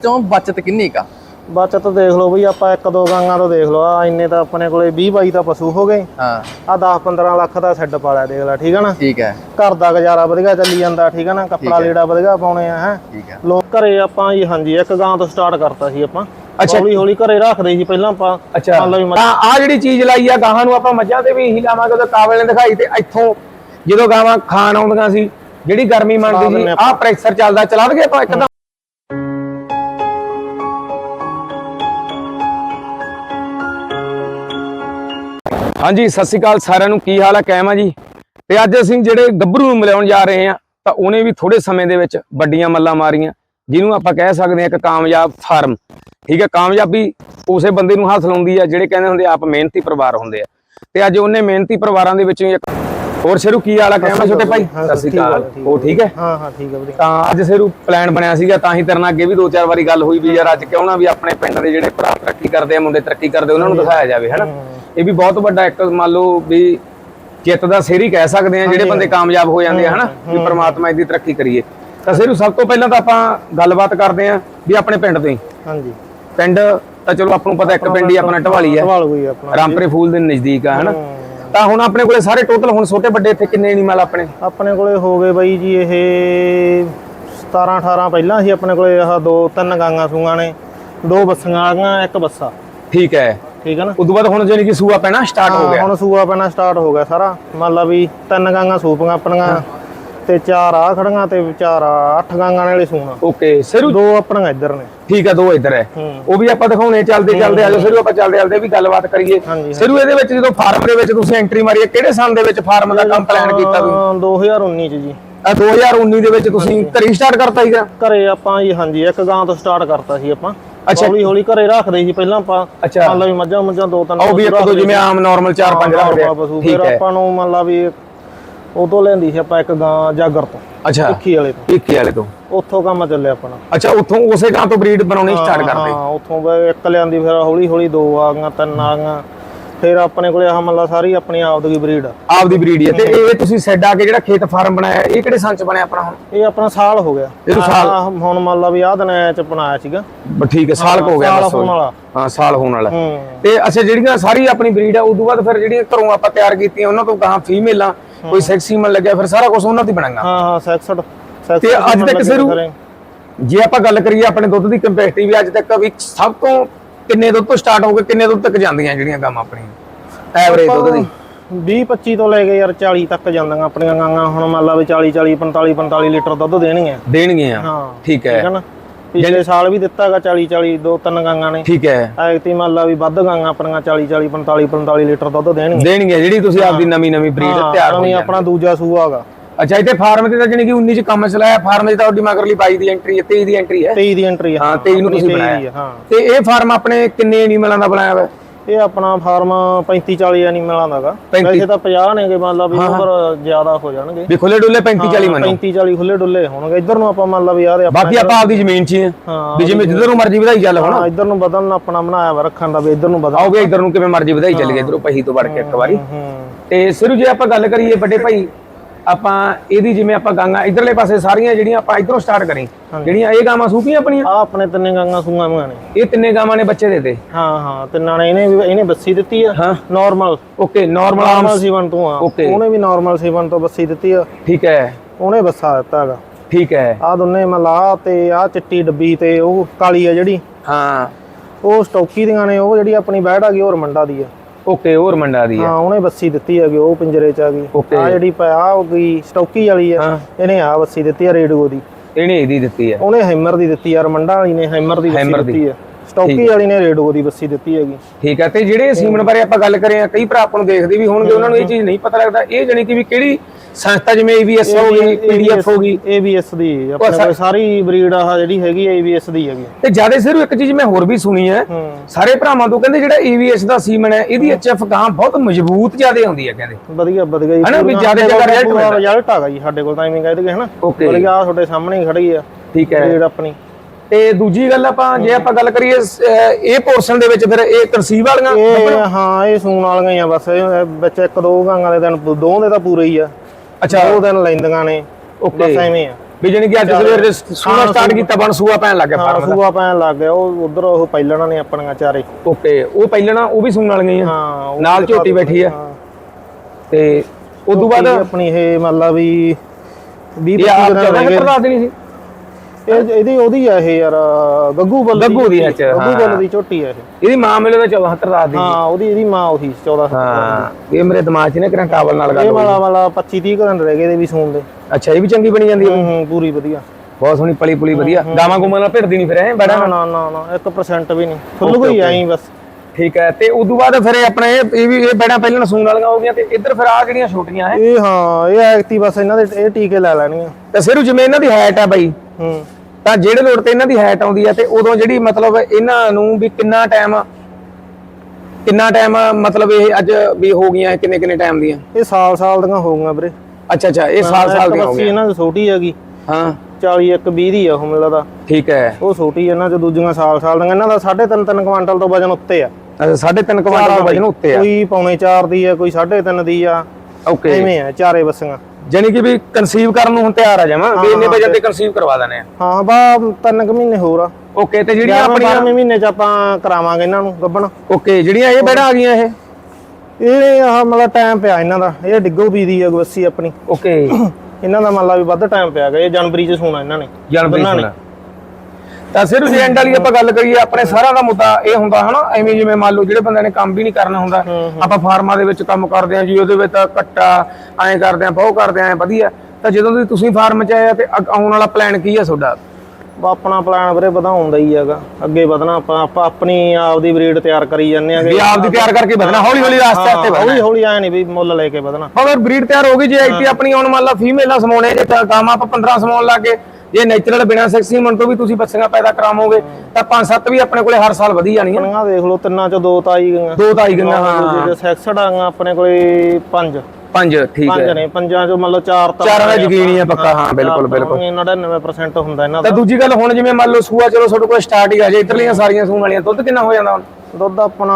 ਚੋਂ ਬਚਤ ਕਿੰਨੀ ਕਾ ਬਚਤ ਦੇਖ ਲਓ ਬਈ ਆਪਾਂ ਇੱਕ ਦੋ ਗਾਂਗਾ ਤੋਂ ਦੇਖ ਲਓ। ਆ ਇੰਨੇ ਤਾਂ ਆਪਣੇ ਕੋਲੇ 20 22 ਤਾਂ ਪਸ਼ੂ ਹੋ ਗਏ। ਹਾਂ। ਆ 10 15 ਲੱਖ ਦਾ ਸੈੱਟ ਪਾਲਿਆ ਦੇਖ ਲੈ ਠੀਕ ਹੈ ਨਾ? ਠੀਕ ਹੈ। ਘਰ ਦਾ ਗੁਜ਼ਾਰਾ ਵਧੀਆ ਚੱਲੀ ਜਾਂਦਾ ਠੀਕ ਹੈ ਨਾ? ਕੱਪੜਾ ਲੀੜਾ ਵਧੀਆ ਪਾਉਣੇ ਆ ਹੈ? ਠੀਕ ਹੈ। ਲੋਕ ਘਰੇ ਆਪਾਂ ਜੀ ਹਾਂਜੀ ਇੱਕ ਗਾਂ ਤੋਂ ਸਟਾਰਟ ਕਰਤਾ ਸੀ ਆਪਾਂ। ਅੱਛਾ। ਹੌਲੀ ਹੌਲੀ ਘਰੇ ਰੱਖਦੇ ਸੀ ਪਹਿਲਾਂ ਆਪਾਂ। ਅੱਛਾ। ਤਾਂ ਆ ਜਿਹੜੀ ਚੀਜ਼ ਲਾਈ ਆ ਗਾਹਾਂ ਨੂੰ ਆਪਾਂ ਮੱਝਾਂ ਤੇ ਵੀ ਇਹੀ ਲਾਵਾਂਗੇ ਉਹਦੇ ਕਾਬਲ ਨੇ ਦਿਖਾਈ ਤੇ ਇੱਥੋਂ ਜਦੋਂ ਗਾਵਾਂ ਖਾਣ ਆਉਂਦੀਆਂ ਸੀ ਜਿਹੜੀ ਗਰਮੀ ਮੰਨਦੀ ਸੀ ਆਹ ਪ੍ਰੈਸ਼ਰ ਚੱਲਦਾ ਚਲਾ ਦਗੇ ਆਪਾਂ ਇੱਕਦਮ ਹਾਂਜੀ ਸਤਿ ਸ਼੍ਰੀ ਅਕਾਲ ਸਾਰਿਆਂ ਨੂੰ। ਕੀ ਹਾਲ ਹੈ ਕਾਇਮ ਆ ਜੀ? ਤੇ ਅੱਜ ਅਸੀਂ ਜਿਹੜੇ ਗੱਭਰੂ ਨੂੰ ਮਿਲਾਉਣ ਜਾ ਰਹੇ ਹਾਂ ਤਾਂ ਉਹਨੇ ਵੀ ਥੋੜੇ ਸਮੇਂ ਦੇ ਵਿੱਚ ਵੱਡੀਆਂ ਮੱਲਾਂ ਮਾਰੀਆਂ ਜਿਹਨੂੰ ਆਪਾਂ ਕਹਿ ਸਕਦੇ ਹਾਂ ਇੱਕ ਕਾਮਯਾਬ ਫਾਰਮ। ਠੀਕ ਹੈ ਕਾਮਯਾਬੀ ਉਸੇ ਬੰਦੇ ਨੂੰ ਹਾਸਲ ਹੁੰਦੀ ਆ ਜਿਹੜੇ ਕਹਿੰਦੇ ਹੁੰਦੇ ਆ, ਆਪ ਮਿਹਨਤੀ ਪਰਿਵਾਰ ਹੁੰਦੇ ਆ। ਤੇ ਅੱਜ ਉਹਨੇ ਮਿਹਨਤੀ ਪਰਿਵਾਰਾਂ ਦੇ ਵਿੱਚੋਂ ਇੱਕ ਹੋਰ ਸ਼ੇਰੂ ਕੀ ਹਾਲ ਆ? ਕਹਿਮਾ ਛੋਟੇ ਭਾਈ? ਹਾਂ, ਸਤਿ ਸ਼੍ਰੀ ਅਕਾਲ। ਉਹ ਠੀਕ ਹੈ? ਹਾਂ ਹਾਂ ਠੀਕ ਹੈ ਵਧੀਆ। ਤਾਂ ਅੱਜ ਸ਼ੇਰੂ ਪਲਾਨ ਬਣਿਆ ਸੀਗਾ ਤਾਂ ਹੀ ਤੇਰੇ ਨਾਲ ਅੱਗੇ ਵੀ ਦੋ ਚਾਰ ਵਾਰੀ ਗੱਲ ਹੋਈ ਵੀ ਯਾਰ ਅੱਜ ਕਿਉਂ ਨਾ ਵੀ ਆਪਣੇ ਪਿੰਡ ਦੇ ਜਿਹੜੇ ਭਰਾ ਤਰੱਕੀ ਕਰਦੇ ਆ ਮੁੰਡੇ ਤਰੱਕੀ ਕਰਦੇ ਉਹਨਾਂ ਨੂੰ ਦਿਖਾਇਆ ਜਾਵੇ ਹਨਾ? ਇਹ ਵੀ ਬਹੁਤ ਵੱਡਾ ਇੱਕ ਮੰਨ ਲਓ ਵੀ ਚਿੱਤ ਦਾ ਸਿਰ ਹੀ ਕਹਿ ਸਕਦੇ ਆ ਜਿਹੜੇ ਬੰਦੇ ਕਾਮਯਾਬ ਹੋ ਜਾਂਦੇ ਆ ਹਨਾ? ਵੀ ਪ੍ਰਮਾਤਮਾ ਇਹਦੀ ਤਰੱਕੀ ਕਰੀਏ। ਤਾਂ ਸ਼ੇਰੂ ਸਭ ਤੋਂ ਪਹਿਲਾਂ ਤਾਂ ਆਪਾਂ ਗੱਲਬਾਤ ਕਰਦੇ ਆ ਵੀ ਆਪਣੇ ਪਿੰਡ ਤੋਂ ਹੀ। ਹਾਂਜੀ। ਪਿੰਡ ਤਾਂ ਚਲੋ ਆਪਾਂ ਨੂੰ ਪਤਾ ਇੱਕ ਪਿੰਡ ਹੀ ਆਪਣਾ ਢਵਾਲੀ ਹੈ। ਸਵਾਲ ਕੋਈ ਆਪਣਾ। ਰਾਮਪੁਰੇ ਫੂਲ ਦੇ ਨਜ਼ਦੀਕ ਆ ਹਨਾ। ਤਾਂ ਹੁਣ ਆਪਣੇ ਕੋਲੇ ਸਾਰੇ ਟੋਟਲ ਹੁਣ ਛੋਟੇ ਵੱਡੇ ਇੱਥੇ ਕਿੰਨੇ ਐਨੀਮਲ ਆਪਣੇ? ਆਪਣੇ ਕੋਲੇ ਹੋ ਗਏ ਬਾਈ ਜੀ ਇਹ 17 18 ਪਹਿਲਾਂ ਸੀ ਆਪਣੇ ਕੋਲੇ ਆਹ ਦੋ ਤਿੰਨ ਗਾਂਗਾ ਸੂਆਂ ਨੇ ਦੋ ਬੱਸੀਆਂ ਆਗੀਆਂ ਇੱਕ ਬੱਸਾ। ਠੀਕ ਹੈ। ਠੀਕ ਹੈ ਨਾ? ਉਦੋਂ ਬਾਅਦ ਹੁਣ ਜਾਨੀ ਕਿ ਸੂਆ ਪੈਣਾ ਸਟਾਰਟ ਹੋ ਹਾਂ, ਗਿਆ। ਹੁਣ ਸੂਆ ਪੈਣਾ ਸਟਾਰਟ ਹੋ ਗਿਆ ਸਾਰਾ। ਮੰਨ ਲਾ ਵੀ ਤਿੰਨ ਗਾਂਗਾ ਸੂਪੀਆਂ ਆਪਣੀਆਂ ਤੇ ਚਾਰ ਆ ਖੜੀਆਂ ਤੇ ਚਾਰ ਆ ਅੱਠ ਗਾਂਗਾ ਵਾਲੇ ਸੂਣਾ। ਓਕੇ ਸਿਰੂ ਦੋ ਆਪਣੀਆਂ ਇੱਧਰ ਨੇ। ਠੀਕ ਹੈ ਦੋ ਇੱਧਰ ਹੈ। ਉਹ ਵੀ ਆਪਾਂ ਦਿਖਾਉਣੇ ਚੱਲਦੇ ਚੱਲਦੇ ਆਜੋ ਸਿਰੂ ਆਪਾਂ ਚੱਲਦੇ ਚੱਲਦੇ ਵੀ ਗੱਲਬਾਤ ਕਰੀਏ। ਸਿਰੂ ਇਹਦੇ ਵਿੱਚ ਜਦੋਂ ਫਾਰਮ ਦੇ ਵਿੱਚ ਤੁਸੀਂ ਐਂਟਰੀ ਮਾਰੀ ਕਿਹੜੇ ਸਾਲ ਦੇ ਵਿੱਚ ਫਾਰਮ ਦਾ ਕੰਮ ਪਲਾਨ ਕੀਤਾ ਤੁਸੀਂ? ਹਾਂ, 2019 ਚ ਜੀ। ਆ 2019 ਦੇ ਵਿੱਚ ਤੁਸੀਂ ਘਰੀ ਸਟਾਰਟ ਕਰਤਾ ਸੀਗਾ? ਘਰੇ ਆਪਾਂ ਜੀ ਹਾਂਜੀ ਇੱਕ ਗਾਂ ਤੋਂ ਸਟਾਰਟ ਕਰਤਾ ਸੀ ਆਪਾਂ। ਅੱਛਾ। ਹੌਲੀ ਹੌਲੀ ਘਰੇ ਰੱਖਦੇ ਸੀ ਪਹਿਲਾਂ ਆਪਾਂ। ਅੱਛਾ। ਮੰਨ ਲਾ ਵੀ ਮੱਝਾਂ ਮੁੱਝਾਂ ਦੋ ਤਿੰਨ ਉਹ ਵੀ ਇੱਕ ਦੋ ਜਿਵੇਂ ਆਮ ਨਾਰਮਲ 4-5 ਰੱਖਦੇ ਆ। ਠੀਕ ਹੈ। ਆਪਾਂ ਨੂੰ ਮੰਨ ਲਾ ਵੀ ਉਦੋਂ ਲੈਂਦੀ ਸੀ ਆਪਾਂ ਇੱਕ ਗਾਂ ਜਾਗਰ ਤੋਂ ਅੱਛਾ। ਭਿੱਖੀ ਵਾਲੇ ਤੋਂ। ਇੱਕ ਵਾਲੇ ਤੋਂ। ਉੱਥੋਂ ਕੰਮ ਚੱਲਿਆ ਆਪਣਾ। ਅੱਛਾ ਉੱਥੋਂ ਉਸੇ ਗਾਂ ਤੋਂ ਬਰੀਡ ਬਣਾਉਣੀ ਸਟਾਰਟ ਕਰਦੇ। ਹਾਂ ਉੱਥੋਂ ਬਈ ਇੱਕ ਲਿਆਂਦੀ ਫਿਰ ਹੌਲੀ ਹੌਲੀ ਦੋ ਆ ਗਈਆਂ ਤਿੰਨ ਆ ਗਈਆਂ ਫਿਰ ਆਪਣੇ ਕੋਲੇ ਆਹ ਮੰਨ ਲਾ ਸਾਰੀ ਆਪਣੀ ਆਪ ਦੀ ਬਰੀਡ ਆ। ਆਪਦੀ ਬਰੀਡ ਹੀ ਤੇ ਇਹ ਤੁਸੀਂ ਸੈੱਡ ਆ ਕੇ ਜਿਹੜਾ ਖੇਤ ਫਾਰਮ ਬਣਾਇਆ ਇਹ ਕਿਹੜੇ ਸੰਚ ਬਣਿਆ ਆਪਣਾ ਹੁਣ? ਇਹ ਆਪਣਾ ਸਾਲ ਹੋ ਗਿਆ। ਇਹਨੂੰ ਸਾਲ- ਹੁਣ ਮੰਨ ਲਾ ਵੀ ਆਹ ਦਿਨ ਚ ਬਣਾਇਆ ਸੀਗਾ। ਬਸ ਠੀਕ ਹੈ ਸਾਲ ਹੋ ਗਿਆ ਸਾਲ ਬਸ ਹੋਣ ਵਾਲਾ। ਹਾਂ ਸਾਲ ਹੋਣ ਵਾਲਾ। ਤੇ ਅੱਛਾ ਜਿਹੜੀਆਂ ਸਾਰੀ ਆਪਣੀ ਬਰੀਡ ਆ ਉਦੋਂ ਬਾਅਦ ਫਿਰ ਜਿਹੜੀਆਂ ਘਰੋਂ ਆਪਾਂ ਤਿਆਰ ਕੀਤੀਆਂ ਉਹਨਾਂ ਤੋਂ ਕਹਾਂ ਫੀਮੇਲਾਂ ਕੋਈ ਸੈਕਸੀ ਮਨ ਲੱਗਿਆ ਫਿਰ ਸਾਰਾ ਕੁਝ ਉਹਨਾਂ ਦੀ ਬਣਾਗਾ। ਹਾਂ ਹਾਂ ਸੈਕਸਡ ਤੇ ਅੱਜ ਤੱਕ ਸਿਰੂ। ਜੇ ਆਪਾਂ ਗੱਲ ਕਰੀਏ ਆਪਣੇ ਦੁੱਧ ਦੀ ਕੰਪੈਸਿਟੀ ਵੀ ਅੱਜ ਤੱਕ ਵੀ ਸਭ ਤੋਂ ਕਿੰਨੇ ਦੁੱਧ ਤੋਂ ਸਟਾਰਟ ਹੋ ਕੇ ਕਿੰਨੇ ਦੁੱਧ ਤੱਕ ਜਾਂਦੀਆਂ ਜਿਹੜੀਆਂ ਗਾਂ ਆਪਣੀਆਂ? ਐਵਰੇਜ ਦੁੱਧ ਦੀ। 20 25 ਤੋਂ ਲੈ ਕੇ ਯਾਰ 40 ਤੱਕ ਜਾਂਦੀਆਂ ਆਪਣੀਆਂ ਗਾਂਆਂ ਹੁਣ ਮੰਨ ਲਾ ਵੀ 40 40 45 45 ਲੀਟਰ ਦੁੱਧ ਦੇਣਗੀਆਂ। ਦੇਣਗੀਆਂ। ਹਾਂ ਠੀਕ ਠੀਕ ਹੈ ਹੈ ਨਾ? ਪਿਛਲੇ ਸਾਲ ਵੀ ਦਿੱਤਾਗਾ 40 40 ਦੋ ਤਿੰਨ ਗਾਂਆਂ ਨੇ। ਠੀਕ ਹੈ। ਐਗਤੀ ਮੰਨ ਲਾ ਵੀ ਵੱਧ ਗਾਂਆਂ ਆਪਣੀਆਂ 40 40 45 45 ਲੀਟਰ ਦੁੱਧ ਦੇਣਗੀਆਂ। ਦੇਣਗੀਆਂ ਜਿਹੜੀ ਤੁਸੀਂ ਆਪਦੀ ਨਵੀਂ ਨਵੀਂ ਬਰੀਡ ਤਿਆਰ ਹੋਈ ਆਪਣਾ ਦੂਜਾ ਸੂਆ ਹੈਗਾ। ਅੱਛਾ ਇੱਥੇ ਫਾਰਮ ਤੇ ਤਾਂ ਜਾਨੀ ਕਿ 19 ਚ ਕੰਮ ਚਲਾਇਆ ਫਾਰਮ ਤੇ ਤੁਹਾਡੀ ਮਗਰਲੀ 22 ਦੀ ਐਂਟਰੀ ਹੈ 23 ਦੀ ਐਂਟਰੀ ਹੈ। 23 ਦੀ ਐਂਟਰੀ ਹਾਂ। 23 ਨੂੰ ਤੁਸੀਂ ਬਣਾਇਆ। ਹਾਂ ਤੇ ਇਹ ਫਾਰਮ ਆਪਣੇ ਕਿੰਨੇ ਐਨੀਮਲਾਂ ਦਾ ਬਣਾਇਆ ਹੋਇਆ? ਇਹ ਆਪਣਾ ਫਾਰਮ 35 40 ਐਨੀਮਲਾਂ ਦਾਗਾ 35 ਵੈਸੇ ਤਾਂ 50 ਨੇਗੇ ਮੰਨ ਲਾ ਵੀ ਉਮਰ ਜ਼ਿਆਦਾ ਹੋ ਜਾਣਗੇ। ਵੀ ਖੁੱਲੇ ਡੁੱਲੇ 35 40 ਮੰਨੋ 35 40 ਖੁੱਲੇ ਡੁੱਲੇ ਹੋਣਗੇ। ਇੱਧਰ ਨੂੰ ਆਪਾਂ ਮੰਨ ਲਾ ਵੀ ਯਾਰ ਬਾਕੀ ਆਪਾਂ ਆਪਦੀ ਜ਼ਮੀਨ 'ਚ ਹੀ ਵੀ ਜਿਵੇਂ ਜਿੱਧਰ ਨੂੰ ਮਰਜ਼ੀ ਵਧਾਈ ਚੱਲ ਹੁਣ। ਇੱਧਰ ਨੂੰ ਬਦਲਣਾ ਆਪਣਾ ਬਣਾਇਆ ਵਾ ਰੱਖਣ ਦਾ ਵੀ ਇੱਧਰ ਨੂੰ ਬਦਲ ਆਓ ਵੀ ਇੱਧਰ ਨੂੰ ਕਿਵੇਂ ਮਰਜ਼ੀ ਵਧਾਈ ਚੱਲ ਗਏ ਇਧਰੋਂ ਪਹੀ ਤੋਂ ਵੜ ਕੇ ਇੱਕ ਵਾਰੀ। ਤੇ ਸਿਰੂ ਜੇ ਆਪਾਂ ਗੱਲ ਕਰੀਏ ਵੱਡੇ ਭਾਈ। ਆਪਾਂ ਇਹਦੀ ਜਿਵੇਂ ਆਪਾਂ ਗਾਂਗਾ ਇਧਰਲੇ ਪਾਸੇ ਸਾਰੀਆਂ ਜਿਹੜੀਆਂ ਆਪਾਂ ਇਧਰੋਂ ਸਟਾਰਟ ਕਰੀ ਜਿਹੜੀਆਂ ਇਹ ਗਾਵਾਂ ਸੂਪੀਆਂ ਆਪਣੀਆਂ? ਆ ਆਪਣੇ ਤਿੰਨੇ ਗਾਂਗਾ ਸੂਆਂ ਮੀਆਂ ਨੇ। ਇਹ ਤਿੰਨੇ ਗਾਵਾਂ ਨੇ ਬੱਚੇ ਦੇਤੇ ਹਾਂ ਹਾਂ ਤਿੰਨਾਂ ਨੇ ਇਹਨੇ ਵੀ ਇਹਨੇ ਬੱਸੀ ਦਿੱਤੀ ਆ। ਨਾਰਮਲ ਓਕੇ ਨਾਰਮਲ ਨਾਰਮਲ ਸੀਵਨ ਤੋਂ ਆ. ਉਹਨੇ ਵੀ ਨਾਰਮਲ ਸੀਵਨ ਤੋਂ ਬੱਸੀ ਦਿੱਤੀ ਆ। ਠੀਕ ਹੈ। ਉਹਨੇ ਬੱਸਾ ਦਿੱਤਾ ਹੈਗਾ। ਠੀਕ ਹੈ। ਆ ਦੋਨੇ ਮਲਾ ਤੇ ਆ ਚਿੱਟੀ ਡੱਬੀ ਤੇ ਉਹ ਕਾਲੀ ਆ ਜਿਹੜੀ। ਹਾਂ। ਉਹ ਸਟੋਕੀ ਦੀਆਂ ਨੇ ਉਹ ਜਿਹੜੀ ਆਪਣੀ ਬੈੜ ਆ ਗਈ ਹੋਰ ਮੰਡਾ ਦੀ ਆ। ਓਕੇ ਹੋਰ ਮੰਡਾ ਦੀ ਹੈ ਹਾਂ ਉਹਨੇ ਬੱਸੀ ਦਿੱਤੀ ਹੈਗੀ ਉਹ ਪਿੰਜਰੇ ਚ ਆ ਗਈ। Okay. ਆ ਜਿਹੜੀ ਪਿਆ ਹੋ ਗਈ ਸਟੋਕੀ ਵਾਲੀ ਆ ਹਾਂ। ਇਹਨੇ ਆ ਬੱਸੀ ਦਿੱਤੀ ਆ ਰੇਡਗੋ ਦੀ। ਇਹਨੇ ਇਹਦੀ ਦਿੱਤੀ ਹੈ ਉਹਨੇ ਹੈਮਰ ਦੀ ਦਿੱਤੀ ਆ ਰਮੰਡਾ ਵਾਲੀ ਨੇ ਹੈਮਰ ਦੀ ਬੱਸੀ ਦੀ। ਦਿੱਤੀ ਆ। ਸਟੋਕੀ ਵਾਲੀ ਨੇ ਰੇਡਗੋ ਦੀ ਬੱਸੀ ਦਿੱਤੀ ਹੈਗੀ। ਠੀਕ ਹੈ ਤੇ ਜਿਹੜੇ ਸੀਮਨ ਬਾਰੇ ਆਪਾਂ ਗੱਲ ਕਰੇ ਆ ਕਈ ਭਰਾ ਆਪਾਂ ਨੂੰ ਦੇਖਦੇ ਵੀ ਹੋਣਗੇ ਉਹਨਾਂ ਨੂੰ ਇਹ ਚੀਜ਼ ਨਹੀਂ ਪਤਾ ਲੱਗਦਾ। ਇਹ ਜਾਨੀ ਕਿ ਵੀ ਕਿਹੜੀ ਸੰਸਥਾ ਜਿਵੇਂ ABS ਹੋ ਗਈ PDF ਹੋ ਗਈ। ABS ਦੀ ਆਪਣੇ ਕੋਲ ਸਾਰੀ ਬਰੀਡ ਆ ਜਿਹੜੀ ਹੈਗੀ ABS ਦੀ ਹੈਗੀ ਤੇ ਜ਼ਿਆਦਾ ਸਿਰਫ ਇੱਕ ਚੀਜ਼ ਮੈਂ ਹੋਰ ਵੀ ਸੁਣੀ ਹੈ। ਸਾਰੇ ਭਰਾਵਾਂ ਤੋਂ ਕਹਿੰਦੇ ਜਿਹੜਾ ABS ਦਾ ਸੀਮਨ ਹੈ ਇਹਦੀ HF ਗਾਂ ਬਹੁਤ ਮਜ਼ਬੂਤ ਜ਼ਿਆਦਾ ਆਉਂਦੀ ਹੈ ਕਹਿੰਦੇ। ਵਧੀਆ ਵਧੀਆ ਜੀ ਹਨਾ ਵੀ ਜ਼ਿਆਦਾ result ਮਿਲਦਾ। ਰਿਜ਼ਲਟ ਹੈਗਾ ਜੀ ਸਾਡੇ ਕੋਲ ਤਾਂ ਐਵੇਂ ਕਹਿ ਦਈਏ ਹਨਾ. ਵਧੀਆ ਆਹ ਤੁਹਾਡੇ ਸਾਹਮਣੇ ਹੀ ਖੜੀ ਆ ਠੀਕ ਹੈ। ਬਰੀਡ ਆਪਣੀ। ਤੇ ਦੂਜੀ ਗੱਲ ਆਪਾਂ ਜੇ ਆਪਾਂ ਗੱਲ ਕਰੀਏ ਇਹ ਪੋਰਸ਼ਨ ਦੇ ਵਿੱਚ ਫਿਰ ਇਹ ਕਰਸੀਵ ਵਾਲੀਆਂ ਹਾਂ ਇਹ ਸੂਣ ਵਾਲੀਆਂ ਹੀ ਆ ਬਸ ਵਿੱਚ ਇੱਕ ਦੋ ਗਾਂਗਾ ਦੇ ਦਿਨ ਦੋ ਦੇ ਤਾਂ ਪੂਰੇ ਹੀ ਆ। ਅੱਛਾ। ਦੋ ਦਿਨ ਲੈਂਦੀਆਂ ਨੇ। Okay. ਬਸ ਐਵੇਂ ਆ। ਵੀ ਜਾਣੀ ਕਿ ਅੱਜ ਸਵੇਰ ਦੇ ਸੂਣਾ ਸਟਾਰਟ ਕੀਤਾ ਬਣ ਸੂਆ ਪੈਣ ਲੱਗ ਗਿਆ ਹਾਂ ਫਾਰਮ ਦਾ। ਸੂਆ ਪੈਣ ਲੱਗ ਗਿਆ। ਉਹ ਉਧਰ ਉਹ ਪਹਿਲਣਾ ਨੇ ਆਪਣੀਆਂ ਚਾਰੇ। ਓਕੇ ਉਹ ਪਹਿਲਣਾ ਉਹ ਵੀ ਸੂਣ ਵਾਲੀਆਂ ਹੀ ਉਹ ਨਾਲ ਝੋਟੀ ਬੈਠੀ ਆ। ਤੇ ਉਦੋਂ ਬਾਅਦ ਆਪਣੀ ਇਹ ਮੰਨ ਲਾ ਵੀ 20 ਇਹ ਆਪ 25 ਦਿਨ ਰਹਿ ਗਏ। ਸੀ। ਇਹ ਇਹਦੀ ਉਹਦੀ ਆ ਇਹ ਯਾਰ ਗੱਗੂ ਬੱਲ ਗੱਗੂ ਦੀ ਅੱਛਾ, ਗੱਗੂ ਹਾਂ। ਬੱਲ ਦੀ ਝੋਟੀ ਆ ਇਹ। ਇਹਦੀ ਮਾਂ ਮਿਲੇ ਤਾਂ 74 ਰਾਤ ਦੀ ਹਾਂ ਉਹਦੀ ਇਹਦੀ ਮਾਂ ਉਹੀ 14 ਹਾਂ ਇਹ ਮੇਰੇ ਦਿਮਾਗ 'ਚ ਨੇ ਕਿਰਾਂ ਕਾਬਲ ਨਾਲ ਗੱਲ ਇਹ ਹੋਈ। ਵਾਲਾ ਵਾਲਾ 25 30 ਦਿਨ ਰਹਿ ਗਏ ਇਹਦੇ ਵੀ ਸੂਣ ਦੇ। ਅੱਛਾ ਇਹ ਵੀ ਚੰਗੀ ਬਣੀ ਜਾਂਦੀ ਹੈ ਹੂੰ ਹੂੰ ਪੂਰੀ ਵਧੀਆ। ਬਹੁਤ ਸੋਹਣੀ ਪਲੀ ਪੁਲੀ ਵਧੀਆ। ਗਾਵਾਂ ਗੁਮਾਂ ਨਾਲ ਭਿੜਦੀ ਨਹੀਂ ਫਿਰ ਐ ਬੜਾ ਨਾ ਨਾ? ਨਾ ਨਾ 1% ਵੀ ਨਹੀਂ ਫੁੱਲ ਕੋਈ ਆਈ ਬਸ। ਠੀਕ ਹੈ ਤੇ ਉਦੋਂ ਬਾਅਦ ਫਿਰ ਇਹ ਆਪਣੇ ਇਹ ਇਹ ਵੀ ਇਹ ਬੈੜਾਂ ਪਹਿਲਾਂ ਸੂਣ ਵਾਲੀਆਂ ਹੋ ਗਈਆਂ ਤੇ ਇੱਧਰ ਫਿਰ ਆ ਜਿਹੜੀਆਂ ਛੋਟੀਆਂ ਐ ਇਹ ਹਾਂ ਇਹ ਐਕਟੀ ਬਸ ਇਹਨਾਂ ਦੇ ਇਹ ਟੀਕੇ ਲੈ ਲੈਣੀਆਂ। ਤੇ ਸਿਰੂ ਜਿਵੇਂ ਇਹਨਾਂ ਦੀ ਹਾਈਟ ਆ ਬਾਈ। ਹੂੰ ਤਾਂ ਜਿਹੜੇ ਲੋੜ ਤੇ ਇਹਨਾਂ ਦੀ ਹਾਈਟ ਆਉਂਦੀ ਆ ਤੇ ਉਦੋਂ ਜਿਹੜੀ ਮਤਲਬ ਇਹਨਾਂ ਨੂੰ ਵੀ ਕਿੰਨਾ ਟਾਈਮ ਕਿੰਨਾ ਟਾਈਮ ਮਤਲਬ ਇਹ ਅੱਜ ਵੀ ਹੋ ਗਈਆਂ ਕਿੰਨੇ ਕਿੰਨੇ ਟਾਈਮ ਦੀਆਂ? ਇਹ ਸਾਲ ਸਾਲ ਦੀਆਂ ਹੋ ਗਈਆਂ ਵੀਰੇ। ਅੱਛਾ ਅੱਛਾ ਇਹ ਸਾਲ ਸਾਲ ਦੀਆਂ ਹੋ ਗਈਆਂ। ਇਹਨਾਂ ਦੀ ਛੋਟੀ ਹੈਗੀ। ਹਾਂ। 40 ਇੱਕ 20 ਦੀ ਆ ਉਹ ਮੈਨੂੰ ਲੱਗਦਾ ਠੀਕ ਹੈ। ਉਹ ਛੋਟੀ ਇਹਨਾਂ ਚ ਦੂਜੀਆਂ ਸਾਲ ਸਾਲ ਦੀਆਂ। ਇਹਨਾਂ ਦਾ 3.5 3 ਕੁਆਂਟਲ ਤੋਂ ਵਜਨ ਉੱਤੇ ਆ। ਅੱਛਾ 3.5 ਕੁਆਂਟਲ ਤੋਂ ਵਜਨ ਉੱਤੇ ਆ। ਕੋਈ ਪੌਣੇ 4 ਦੀ ਆ ਕੋਈ 3.5 ਦੀ ਆ। ਓਕੇ ਐਵੇਂ ਆ ਚਾਰੇ ਬੱਸੀਆਂ। ਜਾਨੀ ਕਿ ਵੀ ਕਨਸੀਵ ਕਰਨ ਨੂੰ ਹੁਣ ਤਿਆਰ ਆ ਜਾਵਾਂ ਵੀ ਇੰਨੇ ਵਜਨ ਤੇ ਕਨਸੀਵ ਕਰਵਾ ਦਨੇ ਆ। ਹਾਂ ਬਾ ਤਿੰਨ ਕੁ ਮਹੀਨੇ ਹੋਰ ਆ। ਓਕੇ ਤੇ ਜਿਹੜੀਆਂ ਆਪਣੀਆਂ ਮਹੀਨੇ ਚ ਆਪਾਂ ਕਰਾਵਾਂਗੇ ਇਹਨਾਂ ਨੂੰ ਗੱਬਣ। ਓਕੇ ਜਿਹੜੀਆਂ ਇਹ ਬੈੜਾਂ ਆ ਗਈਆਂ ਇਹ? ਇਹ ਆਹ ਮਤਲਬ ਟਾਈਮ ਪਿਆ ਇਹਨਾਂ ਦਾ। ਇਹ ਡਿੱਗੋ ਦੀ ਆ ਗਵੱਸੀ ਆਪਣੀ। ਓਕੇ ਇਹਨਾਂ ਦਾ ਮੰਨ ਲਾ ਵੀ ਵੱਧ ਟਾਈਮ ਪਿਆ ਗਿਆ ਇਹ ਜਨਵਰੀ ਚ ਸੋਣਾ ਇਹਨਾਂ ਨੇ। ਜਨਵਰੀ ਨੇ। ਸੁਣਾ। ਤਾਂ ਸਿਰਫ ਐਂਡ ਵਾਲੀ ਆਪਾਂ ਗੱਲ ਕਰੀਏ ਆਪਣੇ ਸਾਰਿਆਂ ਦਾ ਮੁੱਦਾ ਇਹ ਹੁੰਦਾ ਹਨਾ? ਐਵੇਂ ਜਿਵੇਂ ਮੰਨ ਲਓ ਜਿਹੜੇ ਬੰਦਿਆਂ ਨੇ ਕੰਮ ਵੀ ਨਹੀਂ ਕਰਨਾ ਹੁੰਦਾ ਆਪਾਂ ਫਾਰਮਾਂ ਦੇ ਵਿੱਚ ਕੰਮ ਕਰਦੇ ਆਂ ਜੀ ਉਹਦੇ ਵਿੱਚ ਤਾਂ ਕੱਟਾ ਐਂ ਕਰਦੇ ਆਂ ਬਹੁ ਕਰਦੇ ਆਂ ਵਧੀਆ। ਤਾਂ ਜਦੋਂ ਤੁਸੀਂ ਫਾਰਮ 'ਚ ਆਏ ਆ ਤੇ ਆਉਣ ਵਾਲਾ ਪਲਾਨ ਕੀ ਆ ਤੁਹਾਡਾ? ਆਪਣਾ ਪਲਾਨ ਵੀਰੇ ਵਧਾਉਣ ਦਾ ਹੀ ਹੈਗਾ। ਅੱਗੇ ਵਧਣਾ ਆਪਾਂ ਆਪਾਂ ਆਪਣੀ ਆਪਦੀ ਬਰੀਡ ਤਿਆਰ ਕਰੀ ਜਾਂਦੇ ਆਗੇ ਵੀ ਆਪ ਦੀ ਤਿਆਰ ਕਰਕੇ ਵਧਣਾ ਹੌਲੀ ਹੌਲੀ ਰਾਸਤੇ ਵਧਣਾ। ਹੌਲੀ ਹੌਲੀ ਆਏ ਨਹੀਂ ਵੀ ਮੁੱਲ ਲੈ ਕੇ ਵਧਣਾ। ਅਗਰ ਬਰੀਡ ਤਿਆਰ ਹੋ ਗਈ ਜੇ ਆਈਟੀ ਆਪਣੀ ਆਉਣ ਮੰਨ ਲਾ ਫੀਮੇਲਾਂ ਸਮਾਉਣੇ ਜੇ ਤਾਂ ਗਾਵਾਂ ਆਪਾਂ 15 ਸਮਾਉਣ ਲੱਗੇ ਜੇ ਨੇਚਰਲ ਬਿਨਾ ਸੈਕਸੀਮਨ ਤੋਂ ਵੀ ਤੁਸੀਂ ਬੱਸੀਆਂ ਪੈਦਾ ਕਰਾਵੋਗੇ ਤਾਂ 5-7 ਵੀ ਆਪਣੇ ਕੋਲੇ ਹਰ ਸਾਲ ਵਧੀ ਜਾਣੀਆਂ। ਆਪਣੀਆਂ ਦੇਖ ਲਓ ਤਿੰਨਾਂ ਚ ਦੋ ਤਾਂ ਆਈ ਗਈਆਂ। ਦੋ ਤਾਂ ਆਈ ਗਈਆਂ ਹਾਂ। ਜੇ ਸੈਕਸਡ ਆਈਆਂ ਆਪਣੇ ਕੋਲੇ ਪੰਜ। ਪੰਜ ਠੀਕ ਪੰਜ ਹੈ। ਨੇ ਪੰਜਾਂ ਚੋਂ ਮੰਨ ਲਓ ਚਾਰ ਤਾਂ ਚਾਰਾਂ ਦਾ ਯਕੀਨ ਹੀ ਆ ਪੱਕਾ ਹਾਂ ਬਿਲਕੁਲ ਬਿਲਕੁਲ। 99% ਹੁੰਦਾ ਇਹਨਾਂ ਤਾਂ ਦਾ। ਦੂਜੀ ਗੱਲ ਹੁਣ ਜਿਵੇਂ ਮੰਨ ਲਓ ਸੂਆ ਚਲੋ ਤੁਹਾਡੇ ਕੋਲ ਸਟਾਰਟ ਹੀ ਆ ਜੇ ਇਧਰਲੀਆਂ ਸਾਰੀਆਂ ਸੂਣ ਵਾਲੀਆਂ ਦੁੱਧ ਕਿੰਨਾ ਹੋ ਜਾਂਦਾ ਹੁਣ? ਦੁੱਧ ਆਪਣਾ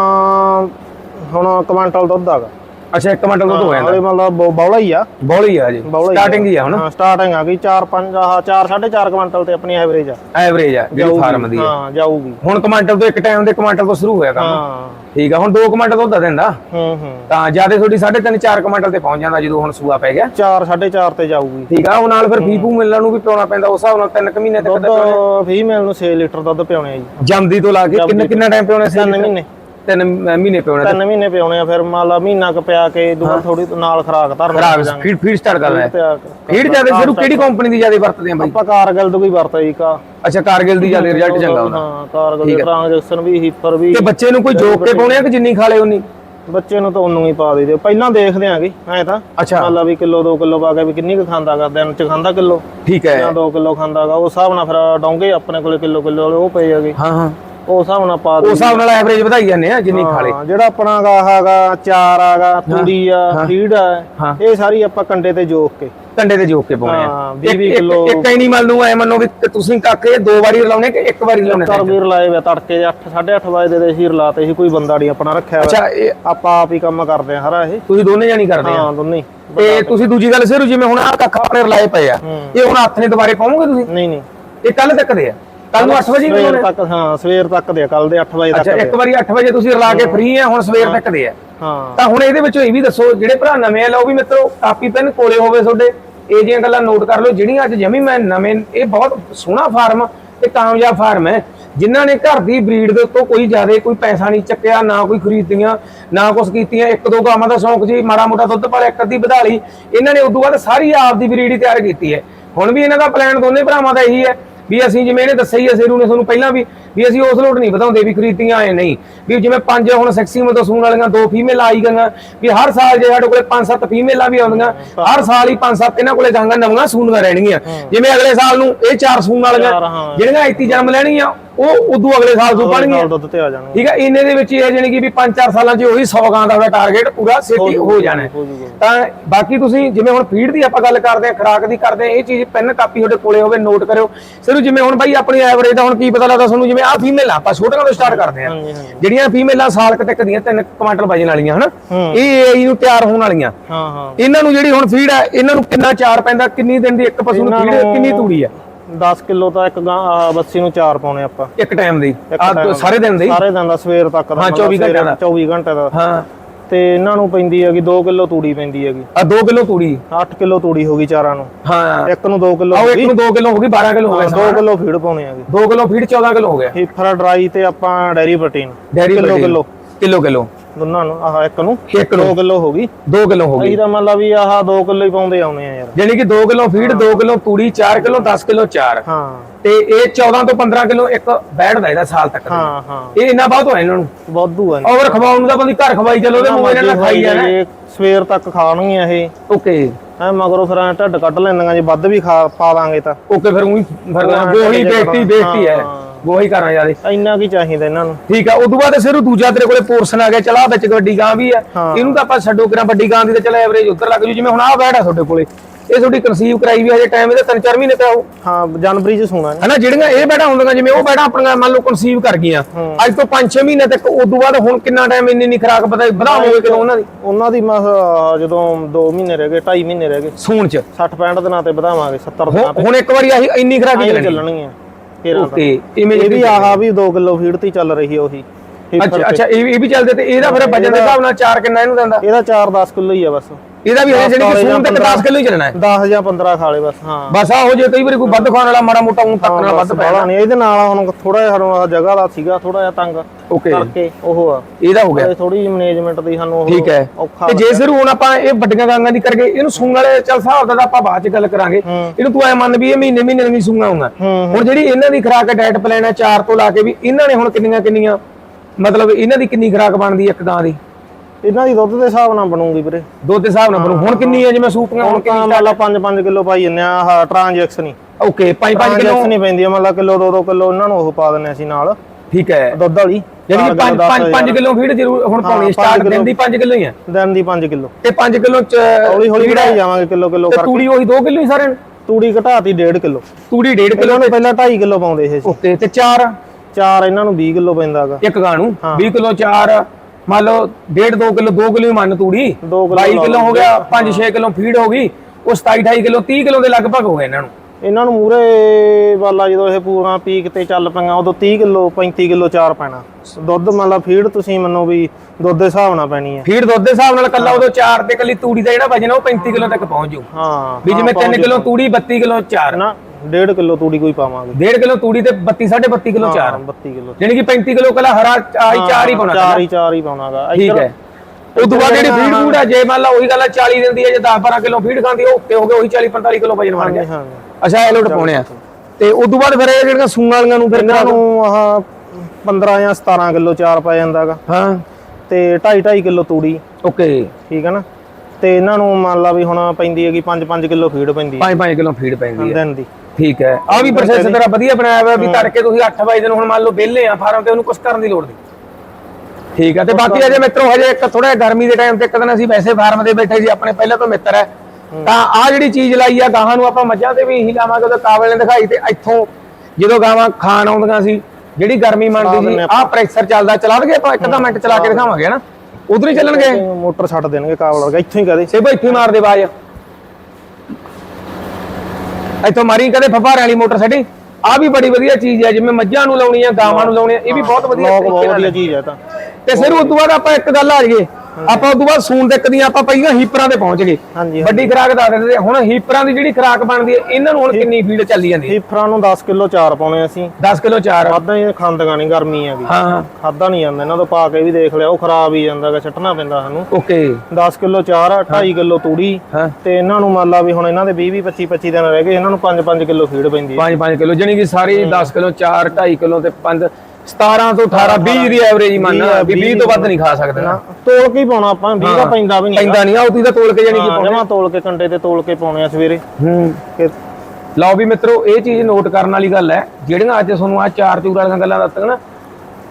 ਹੁਣ ਕੁਆਂਟਲ ਦੁੱਧ ਆਗਾ ਅੱਛਾ 1 ਮਿੰਟ ਦੁੱਧ ਹੋ ਜਾਂਦਾ ਹੌਲੀ ਮੰਨ ਲਓ ਬੌ- ਬੌਲਾ ਹੀ ਆ। ਬੌਲੀ ਆ ਜੀ ਹੀ ਆ। ਸਟਾਰਟਿੰਗ ਹੀ ਆ ਹੁਣ ਹਾਂ ਸਟਾਰਟਿੰਗ ਆ ਗਈ 4 5 ਆਹ 4 4.5 ਕੁਆਂਟਲ ਤੇ ਆਪਣੀ ਐਵਰੇਜ ਆ। ਐਵਰੇਜ ਆ ਜਿਹੜੀ ਫਾਰਮ ਦੀ ਆ। ਹਾਂ ਜਾਊਗੀ। ਹੁਣ ਕਮਾਂਟਲ ਤੋਂ ਇੱਕ ਟਾਈਮ ਦੇ ਕਮਾਂਟਲ ਤੋਂ ਸ਼ੁਰੂ ਹੋਇਆ ਕੰਮ। ਹਾਂ। ਠੀਕ ਆ ਹੁਣ 2 ਕਮਾਂਟਲ ਦੁੱਧ ਦਿੰਦਾ। ਹੂੰ ਹੂੰ। ਤਾਂ ਜ਼ਿਆਦਾ ਤੁਹਾਡੀ 3.5 4 ਕਮਾਂਟਲ ਤੇ ਪਹੁੰਚ ਜਾਂਦਾ ਜਦੋਂ ਹੁਣ ਸੂਆ ਪੈ ਗਿਆ। 4 4.5 ਤੇ ਜਾਊਗੀ। ਠੀਕ ਆ ਉਹ ਨਾਲ ਫਿਰ ਫੀਪੂ ਮਿਲਣ ਨੂੰ ਵੀ ਪਿਉਣਾ ਪੈਂਦਾ ਉਸ ਹਿਸਾਬ ਨਾਲ 3 ਕੁ ਮਹੀਨੇ ਤੱਕ ਦੁੱਧ ਫੀਮੇਲ ਨੂੰ 6 ਲੀਟਰ ਦੁੱਧ ਪਿਉਣੇ ਆ ਜੀ। ਜੰਮਦੀ ਤੋਂ ਲਾ ਕੇ ਕਿੰਨਾ ਕਿੰਨਾ ਟਾਈਮ ਪਿਉਣਾ ਸੀ? 3 ਮਹੀਨੇ। ਤਿੰਨ ਮਹੀਨੇ ਪਿਉਣਾ 3 ਮਹੀਨੇ ਪਿਉਣੇ ਆ ਫਿਰ ਮੰਨ ਲਾ ਮਹੀਨਾ ਕ ਪਿਆ ਕੇ ਦੂਰ ਥੋੜੀ ਨਾਲ ਖਰਾਕ ਧਰਨ ਜਾਂਗੇ। ਫੀਡ ਫੀਡ ਸਟਾਰਟ ਕਰਨਾ ਹੈ। ਫੀਡ ਜ਼ਿਆਦਾ ਸ਼ੁਰੂ ਕਿਹੜੀ ਕੰਪਨੀ ਦੀ ਜ਼ਿਆਦਾ ਵਰਤਦੇ ਆ ਬਾਈ? ਆਪਾਂ ਕਾਰਗਲ ਤੋਂ ਕੋਈ ਵਰਤਾ ਜੀ ਕਾ ਅੱਛਾ ਕਾਰਗਿਲ ਦੀ ਜ਼ਿਆਦਾ ਰਿਜ਼ਲਟ ਚੰਗਾ ਹੁੰਦਾ। ਹਾਂ ਕਾਰਗਲ ਦੇ ਟ੍ਰਾਂਜੈਕਸ਼ਨ ਵੀ ਹੀਪਰ ਵੀ। ਤੇ ਬੱਚੇ ਨੂੰ ਕੋਈ ਜੋਕ ਕੇ ਪਾਉਣੇ ਆ ਕਿ ਜਿੰਨੀ ਖਾ ਲੇ ਉਨੀ? ਬੱਚੇ ਨੂੰ ਤਾਂ ਉਹਨੂੰ ਹੀ ਪਾ ਦੇਈਦੇ ਪਹਿਲਾਂ ਦੇਖਦੇ ਆਂਗੇ ਐ ਤਾਂ। ਅੱਛਾ। ਮੰਨ ਲਾ ਵੀ ਕਿਲੋ 2 ਕਿਲੋ ਪਾ ਕੇ ਵੀ ਕਿੰਨੀ ਕੁ ਖਾਂਦਾਗਾ ਦਿਨ ਚ ਖਾਂਦਾ ਕਿਲੋ? ਠੀਕ ਹੈ। ਜਾਂ 2 ਕਿਲੋ ਖਾਂਦਾਗਾ ਉਹ ਹਿਸਾਬ ਨਾਲ ਫਿਰ ਡੋਂਗੇ ਆਪਣੇ ਕੋਲੇ ਕਿਲੋ ਕਿਲੋ ਉਹ ਪਏ ਹੈਗੇ। ਹਾਂ ਹਾਂ। ਉਹ ਹਿਸਾਬ ਨਾਲ ਪਾ ਉਸ ਦੇ ਹਿਸਾਬ ਨਾਲ ਐਵਰੇਜ ਵਧਾਈ ਜਾਂਦੇ ਆ ਜਿੰਨੀ ਖਾ ਲੇ ਹਾਂ, ਜਿਹੜਾ ਆਪਣਾ ਗਾ ਹੈਗਾ ਚਾਰ ਆਗਾ ਤੂੜੀ ਆ ਫੀਡ ਆ ਹਾਂ। ਇਹ ਸਾਰੀ ਆਪਾਂ ਕੰਡੇ ਤੇ ਜੋਕ ਕੇ। ਕੰਡੇ ਤੇ ਜੋਕ ਕੇ ਪਾਉਣੇ ਆ। ਹਾਂ 20 ਇੱਕ- 20 ਇੱਕ- ਕਿਲੋ ਇੱਕ ਐ ਨਹੀਂ ਮੰਨ ਐ ਮੰਨੋ ਵੀ ਤੁਸੀਂ ਕਾਕੇ ਦੋ ਵਾਰੀ ਲਾਉਣੇ ਕਿ ਇੱਕ ਵਾਰੀ ਲਾਉਣੇ ਕਰ ਵੀਰ ਲਾਏ ਵੇ ਤੜਕੇ 8 8:30 ਵਜੇ ਦੇ ਹੀਰ ਲਾਤੇ ਸੀ ਕੋਈ ਬੰਦਾ ਨਹੀਂ ਆਪਣਾ ਰੱਖਿਆ ਹੋਇਆ। ਅੱਛਾ ਇਹ ਆਪਾਂ ਆਪ ਹੀ ਕੰਮ ਕਰਦੇ ਆ ਹਰਾ ਇਹ? ਤੁਸੀਂ ਦੋਨੇ ਜਾਨੀ ਕਰਦੇ ਆ? ਹਾਂ ਦੋਨੇ ਹੀ। ਤੇ ਤੁਸੀਂ ਦੂਜੀ ਗੱਲ ਸਿਰ ਜਿਵੇਂ ਹੁਣ ਆ ਕੱਖ ਆਪਣੇ ਰਲਾਏ ਪਏ ਆ ਇਹ ਹੁਣ ਹੱਥ ਨੇ ਦੁਬਾਰੇ ਪਾਉਂਗੇ ਤੁਸੀਂ? ਨਹੀਂ ਨਹੀਂ। ਇਹ ਕੱਲ ਤੱਕ ਦੇ ਆ। ਕੱਲ ਨੂੰ 8 ਵਜੇ ਵੀ ਸਵੇਰ ਲਾਉਣੇ ਤੱਕ ਹਾਂ ਸਵੇਰ ਤੱਕ ਦੇ ਕੱਲ ਦੇ 8 ਵਜੇ ਤੱਕ ਅੱਛਾ ਦੇ ਇੱਕ ਵਾਰੀ 8 ਵਜੇ ਤੁਸੀਂ ਰਲਾ ਕੇ ਫ੍ਰੀ ਆ ਹੁਣ ਸਵੇਰ ਤੱਕ ਦੇ ਆ। ਹਾਂ। ਤਾਂ ਹੁਣ ਇਹਦੇ ਵਿੱਚੋਂ ਇਹ ਵੀ ਦੱਸੋ ਜਿਹੜੇ ਭਰਾ ਨਵੇਂ ਆ ਲਓ ਵੀ ਮਿੱਤਰੋ ਕਾਪੀ ਪੈਨ ਕੋਲੇ ਹੋਵੇ ਤੁਹਾਡੇ ਇਹ ਜਿਹੀਆਂ ਗੱਲਾਂ ਨੋਟ ਕਰ ਲਓ ਜਿਹੜੀਆਂ ਅੱਜ ਜਮੀ ਮੈਂ ਨਵੇਂ ਇਹ ਬਹੁਤ ਸੋਹਣਾ ਫਾਰਮ ਤੇ ਕਾਮਯਾਬ ਫਾਰਮ ਹੈ। ਜਿਨ੍ਹਾਂ ਨੇ ਘਰ ਦੀ ਬਰੀਡ ਦੇ ਉੱਤੋਂ ਕੋਈ ਜ਼ਿਆਦਾ ਕੋਈ ਪੈਸਾ ਨਹੀਂ ਚੱਕਿਆ ਨਾ ਕੋਈ ਖਰੀਦੀਆਂ ਨਾ ਕੁਛ ਕੀਤੀਆਂ। ਇੱਕ ਦੋ ਗਾਵਾਂ ਦਾ ਸ਼ੌਂਕ ਜੀ ਮਾੜਾ ਮੋਟਾ ਦੁੱਧ ਪਾਲਿਆ ਇੱਕ ਅੱਧੀ ਵਧਾ ਲਈ। ਇਹਨਾਂ ਨੇ ਉਦੋਂ ਬਾਅਦ ਸਾਰੀ ਆਪ ਦੀ ਬਰੀਡ ਹੀ ਤਿਆਰ ਕੀਤੀ ਹੈ। ਹੁਣ ਵੀ ਇਹਨਾਂ ਦਾ ਪਲਾਨ ਦੋਨੇ ਭਰਾਵਾਂ ਦਾ ਇਹੀ ਹੈ ਵੀ ਅਸੀਂ ਜਿਵੇਂ ਇਹਨੇ ਦੱਸਿਆ ਹੀ ਅਸੇਰੂ ਨੇ ਤੁਹਾਨੂੰ ਪਹਿਲਾਂ ਵੀ ਵੀ ਅਸੀਂ ਉਸ ਲੋਟ ਨਹੀਂ ਵਧਾਉਂਦੇ ਵੀ ਖਰੀਦੀਆਂ ਆਏ ਨਹੀਂ। ਵੀ ਜਿਵੇਂ ਪੰਜ ਹੁਣ ਸੈਕਸੀ ਮਤੋਂ ਸੂਣ ਵਾਲੀਆਂ ਦੋ ਫੀਮੇਲ ਆਈ ਗਈਆਂ ਵੀ ਹਰ ਸਾਲ ਜੇ ਸਾਡੇ ਕੋਲੇ ਪੰਜ ਸੱਤ ਫੀਮੇਲਾਂ ਵੀ ਆਉਂਦੀਆਂ ਹਰ ਸਾਲ ਹੀ ਪੰਜ ਸੱਤ ਇਹਨਾਂ ਕੋਲੇ ਗਾਂਗਾ ਨਵੀਆਂ ਸੂਣੀਆਂ ਰਹਿਣਗੀਆਂ। ਜਿਵੇਂ ਅਗਲੇ ਸਾਲ ਨੂੰ ਇਹ ਚਾਰ ਸੂਣ ਵਾਲੀਆਂ। ਜਿਹੜੀਆਂ ਇੱਤੀ ਜਨਮ ਲੈਣਗੀਆਂ ਉਹ ਉਦੋਂ ਅਗਲੇ ਸਾਲ ਤੋਂ ਬਣਨਗੀਆਂ ਦੁੱਧ ਤੇ ਆ ਜਾਣਗੇ। ਠੀਕ ਹੈ ਇੰਨੇ ਦੇ ਵਿੱਚ ਇਹ ਜਾਨੀ ਕਿ ਵੀ 5-4 ਸਾਲਾਂ 'ਚ ਉਹੀ 100 ਗਾਂ ਦਾ ਉਹਦਾ ਟਾਰਗੇਟ ਪੂਰਾ ਸਿੱਧੀ ਹੋ ਜਾਣਾ ਤਾਂ ਬਾਕੀ ਤੁਸੀਂ ਜਿਵੇਂ ਹੁਣ ਫੀਡ ਦੀ ਆਪਾਂ ਗੱਲ ਕਰਦੇ ਆ ਖਰਾਕ ਦੀ ਕਰਦੇ ਆ ਇਹ ਚੀਜ਼ ਪੈਨ ਕਾਪੀ ਤੁਹਾਡੇ ਕੋਲੇ ਹੋਵੇ ਨੋਟ ਕਰਿਓ। ਸਿਰਫ ਜਿਵੇਂ ਹੁਣ ਬਾਈ ਆਪਣੀ ਐਵਰੇਜ ਦਾ ਹੁਣ ਕੀ ਪਤਾ ਲੱਗਦਾ ਤੁਹਾਨੂੰ ਜਿਵੇਂ ਆਹ ਫੀਮੇਲ ਆ ਆਪਾਂ ਛੋਟੀਆਂ ਤੋਂ ਸਟਾਰਟ ਕਰਦੇ ਆ ਜਿਹੜੀਆਂ ਫੀਮੇਲਾਂ ਸਾਲ ਕੁ ਤੱਕ ਦੀਆਂ 3 ਕੁਆਂਟਲ ਵਜਨ ਵਾਲੀਆਂ ਹਨਾ। ਇਹ ਏਆਈ ਨੂੰ ਤਿਆਰ ਹੋਣ ਵਾਲੀਆਂ। ਹਾਂ ਹਾਂ। ਇਹਨਾਂ ਨੂੰ ਜਿਹੜੀ ਹੁਣ ਫੀਡ ਹੈ ਇਹਨਾਂ ਨੂੰ ਕਿੰਨਾ ਚਾਰ ਪੈਂਦਾ ਕਿੰਨੀ ਦਿਨ ਦੀ ਇੱਕ ਪਸ਼ੂ ਨੂੰ ਫੀਡ ਕਿੰਨੀ ਤੂੜੀ ਆ? 10 ਕਿਲੋ ਤਾਂ ਇੱਕ ਗਾਂ ਬੱਸੀ ਨੂੰ ਚਾਰ ਪਾਉਣੇ ਆਪਾਂ। ਇੱਕ ਟਾਈਮ ਦੀ? ਇੱਕ ਆਹ time ਸਾਰੇ ਦਿਨ ਦੀ? ਸਾਰੇ ਦਿਨ ਦਾ ਸਵੇਰ ਤੱਕ ਦਾ ਹਾਂ, ਮਤਲਬ 24 ਸਵੇਰੇ ਘੰਟੇ ਦਾ। 24 ਘੰਟੇ ਦਾ। ਹਾਂ। ਤੇ ਇਹਨਾਂ ਨੂੰ ਪੈਂਦੀ ਹੈਗੀ 2 ਕਿਲੋ ਤੂੜੀ ਪੈਂਦੀ ਹੈਗੀ। ਆ 2 ਕਿਲੋ ਤੂੜੀ? 8 ਕਿਲੋ ਤੂੜੀ ਹੋ ਗਈ ਚਾਰਾਂ ਨੂੰ। ਹਾਂ। ਇੱਕ ਨੂੰ 2 ਕਿਲੋ ਆਓ ਇੱਕ ਨੂੰ 2 ਕਿਲੋ ਹੋ ਗਈ 12 ਕਿਲੋ ਹੋ ਗਿਆ 2 ਕਿਲੋ ਫੀਡ ਪਾਉਣੇ ਹੈਗੇ। 2 ਕਿਲੋ ਫੀਡ 14 ਕਿਲੋ ਹੋ ਗਿਆ। ਹੀਫਰ ਡਰਾਈ ਤੇ ਆਪਾਂ dairy protein. Dairy kilo kilo. Kilo kilo. ਦੋਨਾਂ ਨੂੰ ਆਹ ਇੱਕ ਨੂੰ ਇੱਕ ਨੂੰ। 2 ਕਿਲੋ ਹੋ ਗਈ। 2 ਕਿਲੋ ਹੋ ਗਈ। ਇਹਦਾ ਮਤਲਬ ਵੀ ਆਹ 2 ਕਿਲੋ ਹੀ ਪਾਉਂਦੇ ਆਉਣੇ ਆ ਯਾਰ। ਯਾਨੀ ਕਿ 2 ਕਿਲੋ ਫੀਡ 2 ਕਿਲੋ ਤੂੜੀ 4 ਕਿਲੋ 10 ਕਿਲੋ 4 ਹਾਂ। ਤੇ ਇਹ 14 ਤੋਂ 15 ਕਿਲੋ ਇੱਕ ਬੈਠਦਾ ਇਹਦਾ ਸਾਲ ਤੱਕ ਦਾ। ਹਾਂ ਹਾਂ। ਇਹ ਇੰਨਾ ਬਹੁਤ ਹੋਇਆ ਇਹਨਾਂ ਨੂੰ। ਵਾਧੂ ਆ ਔਰ ਖਵਾਉਣ ਨੂੰ ਤਾਂ ਬੰਦੀ ਘਰ ਖਵਾਈ ਚੱਲੋ ਉਹਦੇ ਮੂੰਹ ਇਹਨਾਂ ਨਾਲ ਖਾਈ ਜਾਣਾ। ਇਹ ਸਵੇਰ ਤੱਕ ਖਾਣਗੀਆਂ ਇਹ। ਓਕੇ। ਐ ਮਗਰੋਂ ਫਿਰ ਐਂ ਢੱਡ ਕੱਢ ਲੈਂਦੀਆਂ ਜੇ ਵੱਧ ਵੀ ਖਾ ਪਾ ਦਾਂਗੇ ਤਾਂ। ਓਕੇ ਫਿਰ ਉਹੀ ਫਿਰ ਹਾਂ, ਗੋਹੀ ਢਿੱਡ ਬੇਇੱਜ਼ਤੀ ਬੇਇੱਜ਼ਤੀ ਹੈ। ਹਾਂ। ਗੋਹੀ ਕਰਾਂ ਯਾਰ। ਇੰਨਾ ਕੀ ਚਾਹੀਦਾ ਇਹਨਾਂ ਨੂੰ? ਠੀਕ ਹੈ ਉਦੋਂ ਬਾਅਦ ਸਿਰ ਦੂਜਾ ਤੇਰੇ ਕੋਲੇ ਪੋਰਸ਼ਨ ਆ ਗਿਆ ਚਲਾ ਵਿੱਚ ਵੱਡੀ ਗਾਂ ਵੀ ਹੈ ਹਾਂ। ਇਹਨੂੰ ਤਾਂ ਆਪਾਂ ਛੱਡੋ ਕਿਰਾਂ ਵੱਡੀ ਗਾਂ ਦੀ ਤਾਂ ਚਲ ਐਵਰੇਜ ਉੱਧਰ ਲੱਗ ਜੂ ਜਿਵੇਂ ਹੁਣ ਆਹ ਬੈਠ ਆ ਤੁਹਾਡੇ ਕੋਲੇ। ਇਹ ਤੁਹਾਡੀ ਕਨਸੀਵ ਕਰਾਈ ਵੀ ਹਜੇ ਟਾਈਮ ਇਹਦੇ 3-4 ਮਹੀਨੇ ਤੇ ਆਉ ਹਾਂ ਜਨਵਰੀ ਚ ਸੂਣਾ ਹਨਾ ਜਿਹੜੀਆਂ ਇਹ ਬੈਠਾ ਹੁੰਦੀਆਂ ਜਿਵੇਂ ਉਹ ਬੈਠਾ ਆਪਣੀਆਂ ਮੰਨ ਲਓ ਕਨਸੀਵ ਕਰ ਗਈਆਂ। ਅੱਜ ਤੋਂ 5-6 ਮਹੀਨੇ ਤੱਕ ਉਦੋਂ ਬਾਅਦ ਹੁਣ ਕਿੰਨਾ ਟਾਈਮ ਇੰਨੀ ਨਹੀਂ ਖਰਾਕ ਪਤਾ ਵਧਾਉਂਗੇ ਕਿਦੋਂ ਉਹਨਾਂ ਦੀ? ਉਹਨਾਂ ਦੀ ਮਸ ਜਦੋਂ 2 ਮਹੀਨੇ ਰਹਿ ਗਏ 2.5 ਮਹੀਨੇ ਰਹਿ ਗਏ। ਸੂਣ ਚ। 60 65 ਦਿਨਾਂ ਤੇ ਵਧਾਵਾਂਗੇ 70 ਦਿਨਾਂ ਹੁਣ- ਹੁਣ ਇੱਕ ਵਾਰੀ ਆਹੀ ਇੰਨੀ ਖਰਾਕ ਹੀ ਤੇ ਚੱਲਣੀ। ਓਕੇ ਇਵੇਂ ਇਹ ਵੀ ਆਹ ਵੀ 2 ਕਿਲੋ ਫੀਡ ਤੇ ਹੀ ਚੱਲ ਰਹੀ ਉਹੀ। ਅੱਛਾ ਅੱਛਾ ਇਹ ਵੀ ਚੱਲਦੇ ਤੇ ਇਹਦਾ ਫਿਰ ਵਜਨ ਦੇ ਹਿਸਾਬ ਨਾਲ ਚਾਰ ਕਿੰਨਾ ਇਹਨੂੰ ਦਿੰਦਾ? ਇਹਦਾ 4-10 ਕਿਲੋ ਹੀ ਆ ਬਸ। ਇਹਦਾ ਵੀ ਹਜੇ ਜਿਹੜੀ ਕਿ ਸੂਣ ਤੱਕ 10 ਕਿਲੋ ਹੀ ਚੱਲਣਾ ਹੈ। 10 ਜਾਂ 15 ਖਾਲੇ ਬਸ ਹਾਂ। ਬਸ ਆਹੋ ਜੇ ਕਈ ਵਾਰੀ ਕੋਈ ਵੱਧ ਖਾਣ ਵਾਲਾ ਮਾੜਾ ਮੋਟਾ ਉਂ ਤੱਕ ਨਾਲ ਵੱਧ ਪੈ ਬਾਲਾ ਨਹੀਂ ਇਹਦੇ ਨਾਲ ਹੁਣ ਥੋੜਾ ਜਿਹਾ ਸਾਨੂੰ ਜਗ੍ਹਾ ਦਾ ਸੀਗਾ ਥੋੜਾ ਜਿਹਾ ਤੰਗ ਓਕੇ ਕਰਕੇ ਉਹ ਆ। ਇਹਦਾ ਹੋ ਗਿਆ। ਥੋੜੀ ਜਿਹੀ ਮੈਨੇਜਮੈਂਟ ਦੀ ਸਾਨੂੰ ਉਹ ਠੀਕ ਹੈ। ਤੇ ਜੇ ਸਿਰ ਹੁਣ ਆਪਾਂ ਇਹ ਵੱਡੀਆਂ ਗਾਂਗਾਂ ਦੀ ਕਰਕੇ ਇਹਨੂੰ ਸੂਣ ਵਾਲੇ ਚੱਲ ਹਿਸਾਬ ਦਾ ਆਪਾਂ ਬਾਅਦ ਚ ਗੱਲ ਕਰਾਂਗੇ। ਇਹਨੂੰ ਤੂੰ ਐ ਮੰਨ ਵੀ ਇਹ ਮਹੀਨੇ ਮਹੀਨੇ ਨਹੀਂ ਸੂਣਾ ਹੁੰਦਾ ਹੂੰ ਹੁਣ ਜਿਹੜੀ ਇਹਨਾਂ ਦੀ ਖੁਰਾਕ ਹੈ ਡਾਈਟ ਪਲਾਨ ਹੈ 4 ਤੋਂ ਲਾ ਕੇ ਵੀ ਇਹਨਾਂ ਨੇ ਹੁਣ ਕਿੰਨੀਆਂ ਕਿੰਨੀਆਂ ਮਤਲਬ ਇਹਨਾਂ ਦੀ ਕਿੰਨੀ ਖੁਰਾਕ ਬਣਦੀ ਹੈ ਇੱਕ ਗਾਂ ਦੀ? ਇਹਨਾਂ ਦੀ ਦੁੱਧ ਦੇ ਹਿਸਾਬ ਨਾਲ ਬਣੂਗੀ ਵੀਰੇ। ਦੁੱਧ ਦੇ ਹਿਸਾਬ ਨਾਲ ਬਣੂ। ਹੁਣ ਕਿੰਨੀ ਹੈ। ਜਿਵੇਂ ਸੂਪੀਆਂ ਹੁਣ ਕਿੰਨੀ ਤਾਂ ਮਤਲਬ 5-5 ਕਿਲੋ ਪਾਈ ਜੰਨੇ ਆ ਆਹ ਟ੍ਰਾਂਜੈਕਸ਼ਨ ਹੀ। Okay 5-5 kilo? ਟ੍ਰਾਂਜੈਕਸ਼ਨ ਹੀ ਪੈਂਦੀ ਆ ਮਤਲਬ ਕਿਲੋ 2-2 ਕਿਲੋ ਇਹਨਾਂ ਨੂੰ ਉਹ ਪਾ ਦਿੰਨੇ ਅਸੀਂ ਨਾਲ। ਠੀਕ ਹੈ। ਦੁੱਧ ਵਾਲੀ। ਕਿ 5 5 ਕਿਲੋ ਫੀਡ ਜ਼ਰੂਰ ਹੁਣ ਪਾਉਣੀ ਸਟਾਰਟ ਦਿਨ ਦੀ 5 ਕਿਲੋ ਹੀ ਹੈ ਦਿਨ ਦੀ 5 ਕਿਲੋ। ਤੇ 5 ਕਿਲੋ ਚ ਹੌਲੀ ਹੌਲੀ ਵਧਾਈ ਜਾਵਾਂਗੇ ਕਿਲੋ ਕਿਲੋ ਕਰਕੇ। ਤੂੜੀ ਉਹੀ 2 ਕਿਲੋ ਹੀ ਸਾਰੇ? ਤੂੜੀ ਘਟਾਤੀ 1.5 ਕਿਲੋ। ਤੂੜੀ 1.5 ਕਿਲੋ ਨੂੰ ਪਹਿਲਾਂ 2.5 ਕਿਲੋ ਪਾਉਂਦੇ ਇਹ ਸੀ ਓਕੇ ਤੇ 4 ਚਾਰ ਇਹਨਾਂ ਨੂੰ 20 ਕਿਲੋ ਪੈਂਦਾਗਾ। ਇੱਕ ਗਾਂ ਨੂੰ? 20 ਕਿਲੋ 4 ਮੰਨ ਲਓ 1.5 2 ਕਿਲੋ 2 ਕਿਲੋ ਹੀ ਮੰਨ ਤੂੜੀ ਦੋ ਕਿੱਲੋ 22 ਕਿਲੋ ਹੋ ਗਿਆ 5 6 ਕਿਲੋ ਫੀਡ ਹੋ ਗਈ ਉਹ 27 28 ਕਿਲੋ 30 ਕਿਲੋ ਦੇ ਲਗਭਗ ਹੋ ਗਏ ਇਹਨਾਂ ਨੂੰ। ਇਹਨਾਂ ਨੂੰ ਮੂਰੇ ਵਾਲਾ ਜਦੋਂ ਇਹ ਪੂਰਾ ਪੀਕ ਤੇ ਚੱਲ ਪਈਆਂ ਉਦੋਂ 30 ਕਿਲੋ 35 ਕਿਲੋ ਚਾਰ ਪੈਣਾ। ਦੁੱਧ ਮਤਲਬ ਫੀਡ ਤੁਸੀਂ ਮੰਨੋ ਵੀ ਦੁੱਧ ਦੇ ਹਿਸਾਬ ਨਾਲ ਪੈਣੀ ਹੈ। ਫੀਡ ਦੁੱਧ ਦੇ ਹਿਸਾਬ ਨਾਲ ਕੱਲਾ ਉਦੋਂ 4 ਤੇ ਕੱਲੀ ਤੂੜੀ ਦਾ ਜਿਹੜਾ ਵਜਨ ਆ ਉਹ 35 ਕਿਲੋ ਤੱਕ ਪਹੁੰਚ ਜੂ। ਹਾਂ ਵੀ ਜਿਵੇਂ 3 ਕਿਲੋ ਤੂੜੀ 32 ਕਿਲੋ 4 ਨਾ 1.5 ਕਿਲੋ ਤੂੜੀ ਕੋਈ ਪਾਵਾਂਗੇ। 1.5 ਕਿਲੋ ਤੂੜੀ ਤੇ 32 32.5 ਕਿਲੋ 4 32 ਕਿਲੋ ਯਾਨੀ ਕਿ 35 ਕਿਲੋ ਕੱਲਾ ਹਰਾ ਆਹੀ 4 ਹੀ ਪਾਉਣਾ ਚਾਰ ਹੀ ਚਾਰ ਹੀ ਪਾਉਣਾਗਾ। ਠੀਕ ਹੈ। ਉਸ ਤੋਂ ਬਾਅਦ ਜਿਹੜੀ ਫੀਡ ਫੂਡ ਆ ਜੇ ਮੰਨ ਲਾ ਉਹੀ ਗੱਲ ਆ 40 ਦਿੰਦੀ ਹੈ ਜੇ 10 12 ਕਿਲੋ ਫੀਡ ਖਾਂਦੀ ਉਹ ਉੱਤੇ ਹੋ ਗਏ ਉਹੀ 40 45 ਕਿਲੋ ਵਜਨ ਬਣ ਗਿਆ। ਅੱਛਾ ਇਹ ਲੋਟ ਪਾਉਣੇ ਆ। ਤੇ ਉਸ ਤੋਂ ਬਾਅਦ ਫਿਰ ਇਹ ਜਿਹੜੀਆਂ ਸੂਣ ਵਾਲੀਆਂ ਨੂੰ ਫਿਰ ਇਹਨਾਂ ਨੂੰ ਆਹ 15 ਜਾਂ 17 ਕਿਲੋ ਚਾਰ ਪੈ ਜਾਂਦਾਗਾ। ਹਾਂ। ਤੇ 2.5 2.5 ਕਿਲੋ ਤੂੜੀ। ਓਕੇ। ਠੀਕ ਹੈ ਨਾ? ਤੇ ਇਹਨਾਂ ਨੂੰ ਮੰਨ ਲਾ ਵੀ ਹੁਣ ਪੈਂਦੀ ਹੈਗੀ 5-5 ਕਿਲੋ ਫੀਡ ਪੈਂਦੀ ਹੈ 5-5 ਕਿਲੋ ਫੀਡ ਪੈਂਦੀ ਹੈ ਦਿਨ ਦੀ। ਠੀਕ ਹੈ। ਆ ਵੀ ਪ੍ਰੋਸੈਸ ਤੇਰਾ ਵਧੀਆ ਬਣਾਇਆ ਹੋਇਆ ਵੀ ਤੜਕੇ ਤੁਸੀਂ 8 ਵਜੇ ਨੂੰ ਹੁਣ ਮੰਨ ਲਓ ਵਿਹਲੇ ਆ ਫਾਰਮ ਤੇ ਉਹਨੂੰ ਕੁਝ ਕਰਨ ਦੀ ਲੋੜ ਨਹੀਂ। ਠੀਕ ਹੈ ਤੇ ਬਾਕੀ ਅਜੇ ਮਿੱਤਰੋ ਹਜੇ ਇੱਕ ਥੋੜਾ ਗਰਮੀ ਦੇ ਟਾਈਮ ਤੇ ਇੱਕ ਦਿਨ ਅਸੀਂ ਵੈਸੇ ਫਾਰਮ ਦੇ ਬੈਠੇ ਸੀ ਆਪਣੇ ਪਹਿਲਾਂ ਤੋਂ ਮਿੱਤਰ ਹੈ। ਤਾਂ ਆ ਜਿਹੜੀ ਚੀਜ਼ ਲਾਈ ਆ ਗਾਹਾਂ ਨੂੰ ਆਪਾਂ ਮੱਝਾਂ ਤੇ ਵੀ ਇਹੀ ਲਾਵਾਂਗੇ ਉਹਦੇ ਕਾਬਲ ਨੇ ਦਿਖਾਈ ਤੇ ਇੱਥੋਂ ਜਦੋਂ ਗਾਵਾਂ ਖਾਣ ਆਉਂਦੀਆਂ ਸੀ ਜਿਹੜੀ ਗਰਮੀ ਮੰਨਦੀ ਸੀ ਆਹ ਪ੍ਰੈਸ਼ਰ ਚੱਲਦਾ ਚਲਾ ਦਗੇ ਆਪਾਂ ਇੱਕ ਅੱਧਾ ਮਿੰਟ ਚਲਾ ਕੇ ਦਿਖਾਵਾਂਗੇ ਨਾ? ਉਧਰ ਹੀ ਚੱਲਣਗੇ। ਮੋਟਰ ਛੱਡ ਦੇਣਗੇ ਕਾਬਲ ਵਰਗਾ ਇੱਥੋਂ ਹੀ ਕਹਦੇ ਸੇਬੋ ਇੱਥੇ ਮਾਰ ਦੇ ਬਾਜ। ਇੱਥੋਂ ਮਾਰੀ ਕਦੇ ਫਫਾਰੇ ਵਾਲੀ ਮੋਟਰ ਸਾਡੀ ਆ ਵੀ ਬੜੀ ਵਧੀਆ ਚੀਜ਼ ਹੈ ਜਿਵੇਂ ਮੱਝਾਂ ਨੂੰ ਲਾਉਣੀ ਆ ਗਾਵਾਂ ਨੂੰ ਲਾਉਣੀ ਆ ਇਹ ਵੀ ਬਹੁਤ ਵਧੀਆ ਲੋਕ ਤਰੀਕੇ ਬਹੁਤ ਨਾਲ ਵਧੀਆ ਚੀਜ਼ ਹੈ ਤਾਂ। ਤੇ ਫਿਰ ਉਸ ਤੋਂ ਬਾਅਦ ਆਪਾਂ ਇੱਕ ਗੱਲ ਆ ਜਾਈਏ। ਆਪਾਂ ਤੋਂ ਬਾਅਦ ਸੂਨ ਤੱਕ ਦੀਆਂ ਆਪਾਂ ਪਹਿਲਾਂ ਹੀਪਰਾਂ ਤੇ ਪਹੁੰਚ ਗਏ। ਵੱਡੀ ਖਰਾਕ ਦੱਸ ਦਿੰਦੇ ਹੁਣ ਹੀਪਰਾਂ ਦੀ ਜਿਹੜੀ ਖਰਾਕ ਬਣਦੀ ਹੈ ਇਹਨਾਂ ਨੂੰ ਹੁਣ ਕਿੰਨੀ ਫੀਡ ਚੱਲੀ ਜਾਂਦੀ ਹੈ? ਹੀਫਰਾਂ ਨੂੰ 10 ਕਿਲੋ ਚਾਰ ਪਾਉਣੇ ਅਸੀਂ। 10 ਕਿਲੋ 4 ਖਾਦਾਂ ਹੀ ਖਾਂਦੀਆਂ ਨਹੀਂ ਗਰਮੀ ਹੈਗੀ ਹਾਂ ਹਾਂ। ਖਾਦਾ ਨਹੀਂ ਜਾਂਦਾ ਇਹਨਾਂ ਤੋਂ ਪਾ ਕੇ ਵੀ ਦੇਖ ਲਿਆ ਉਹ ਖਰਾਬ ਹੀ ਜਾਂਦਾਗਾ ਛੱਟਣਾ ਪੈਂਦਾ ਸਾਨੂੰ। ਓਕੇ। 10 ਕਿਲੋ ਚਾਰ 2.5 ਕਿਲੋ ਤੂੜੀ। ਤੇ ਇਹਨਾਂ ਨੂੰ ਮੰਨ ਲਾ ਵੀ ਹੁਣ ਇਹਨਾਂ ਦੇ 20 20 25 25 ਦਿਨ ਰਹਿ ਗਏ ਇਹਨਾਂ ਨੂੰ 5 5 ਕਿਲੋ ਫੀਡ ਪੈਂਦੀ ਹੈ। 5 5 ਕਿਲੋ ਜਾਨੀ ਕਿ ਸਾਰੀ 10 ਕਿਲੋ 4 2.5 ਕਿਲੋ ਤੇ 5 17 ਤੋਂ 18 20 ਦੀ ਐਵਰੇਜ ਹੀ ਮੰਨ ਵੀ 20 ਤੋਂ ਵੱਧ ਨਹੀਂ ਖਾ ਸਕਦੇ। ਨਾ ਤੋਲ ਕੇ ਹੀ ਪਾਉਣਾ ਆਪਾਂ 20 ਦਾ ਪੈਂਦਾ ਵੀ ਨਹੀਂ ਪੈਂਦਾ ਨਹੀਂ ਆ ਉਹ ਤੁਸੀਂ ਤਾਂ ਤੋਲ ਕੇ ਜਾਨੀ ਕਿ ਜਮਾ ਤੋਲ ਕੇ ਕੰਡੇ ਤੇ ਤੋਲ ਕੇ ਪਾਉਣੇ ਆ ਸਵੇਰੇ। ਹੂੰ। ਕਿ ਲਓ ਵੀ ਮਿੱਤਰੋ ਇਹ ਚੀਜ਼ ਨੋਟ ਕਰਨ ਵਾਲੀ ਗੱਲ ਹੈ ਜਿਹੜੀਆਂ ਅੱਜ ਤੁਹਾਨੂੰ ਆ ਚਾਰ ਚੂਰ ਵਾਲੀਆਂ ਗੱਲਾਂ ਦੱਸਣੀਆਂ ਨਾ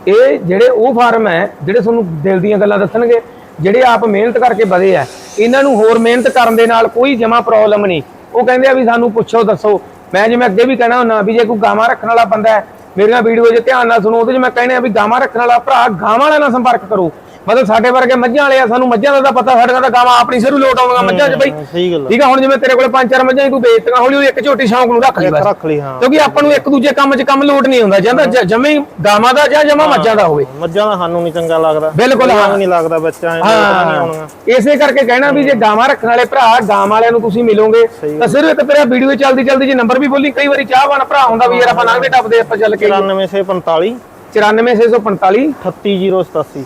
ਇਹ ਜਿਹੜੇ ਉਹ ਫਾਰਮ ਹੈ ਜਿਹੜੇ ਤੁਹਾਨੂੰ ਦਿਲ ਦੀਆਂ ਗੱਲਾਂ ਦੱਸਣਗੇ ਜਿਹੜੇ ਆਪ ਮਿਹਨਤ ਕਰਕੇ ਵਧੇ ਆ ਇਹਨਾਂ ਨੂੰ ਹੋਰ ਮਿਹਨਤ ਕਰਨ ਦੇ ਨਾਲ ਕੋਈ ਜਮਾ ਪ੍ਰੋਬਲਮ ਨਹੀਂ। ਉਹ ਕਹਿੰਦੇ ਆ ਵੀ ਸਾਨੂੰ ਪੁੱਛੋ ਦੱਸੋ। ਮੈਂ ਜਿਵੇਂ ਅੱਗੇ ਵੀ ਕਹਿਣਾ ਹੁੰਦਾ ਵੀ ਜੇ ਕੋਈ ਗਾਵਾਂ ਰੱਖਣ ਵਾਲਾ ਬੰਦਾ ਹੈ ਮੇਰੀਆਂ ਵੀਡੀਓ 'ਚ ਧਿਆਨ ਨਾਲ ਸੁਣੋ, ਉਹਦੇ 'ਚ ਮੈਂ ਕਹਿੰਦਾ ਵੀ ਗਾਵਾਂ ਰੱਖਣ ਵਾਲਾ ਭਰਾ, ਗਾਵਾਂ ਵਾਲਿਆਂ ਨਾਲ ਸੰਪਰਕ ਕਰੋ। ਮਤਲਬ ਸਾਡੇ ਵਰਗੇ ਮੱਝਾਂ ਵਾਲੇ ਆ ਸਾਨੂੰ ਮੱਝਾਂ ਦਾ ਤਾਂ ਪਤਾ ਸਾਡੀਆਂ ਤਾਂ ਗਾਵਾਂ ਆਪਣੀ ਸਿਰੂ ਲੋਟ ਆਉਂਦੀਆਂ ਮੱਝਾਂ 'ਚ ਬਈ। ਸਹੀ ਗੱਲ ਆ। ਠੀਕ ਆ ਹੁਣ ਜਿਵੇਂ ਤੇਰੇ ਕੋਲੇ ਪੰਜ ਚਾਰ ਮੱਝਾਂ ਸੀ, ਤੂੰ ਵੇਚਤੀਆਂ ਹੌਲੀ ਹੌਲੀ ਇੱਕ ਝੋਟੀ ਸ਼ੌਂਕ ਨੂੰ ਰੱਖ ਲਈ ਬਸ। ਰੱਖ ਲਈ ਹਾਂ। ਕਿਉਂਕਿ ਆਪਾਂ ਨੂੰ ਇੱਕ ਦੂਜੇ ਕੰਮ 'ਚ ਕੰਮ ਲੋਟ ਨਹੀਂ ਹੁੰਦਾ ਜਾਂਦਾ ਜਮੇ ਹੀ ਗਾਵਾਂ ਦਾ ਜਾਂ ਜਮਾ ਮੱਝਾਂ ਦਾ ਹੋਵੇ। ਮੱਝਾਂ ਦਾ ਸਾਨੂੰ ਨਹੀਂ ਚੰਗਾ ਲੱਗਦਾ। ਬਿਲਕੁਲ, ਹਾਂ। ਨਹੀਂ ਲੱਗਦਾ ਬੱਚਾ ਨਹੀਂ ਆਉਣੀਆਂ ਹਾਂ ਇਸੇ ਕਰਕੇ ਕਹਿਣਾ ਵੀ ਜੇ ਗਾਵਾਂ ਰੱਖਣ ਵਾਲੇ ਭਰਾ ਗਾਂ ਵਾਲਿਆਂ ਨੂੰ ਤੁਸੀਂ ਮਿਲੋਗੇ ਤਾਂ ਸਿਰਫ ਇੱਕ ਤੇਰਾ ਵੀਡੀਓ ਚੱਲਦੀ ਚੱਲਦੀ ਜੇ ਨੰਬਰ ਵੀ ਬੋਲੀ ਕਈ ਵਾਰੀ ਚਾਹਵਾਨ ਭਰਾ ਹੁੰਦਾ ਵੀ ਯਾਰ ਆਪਾਂ ਲੰਘਦੇ ਟੱਪਦੇ ਆਪਾਂ ਚੱਲ ਕੇ। 94645 94645 38087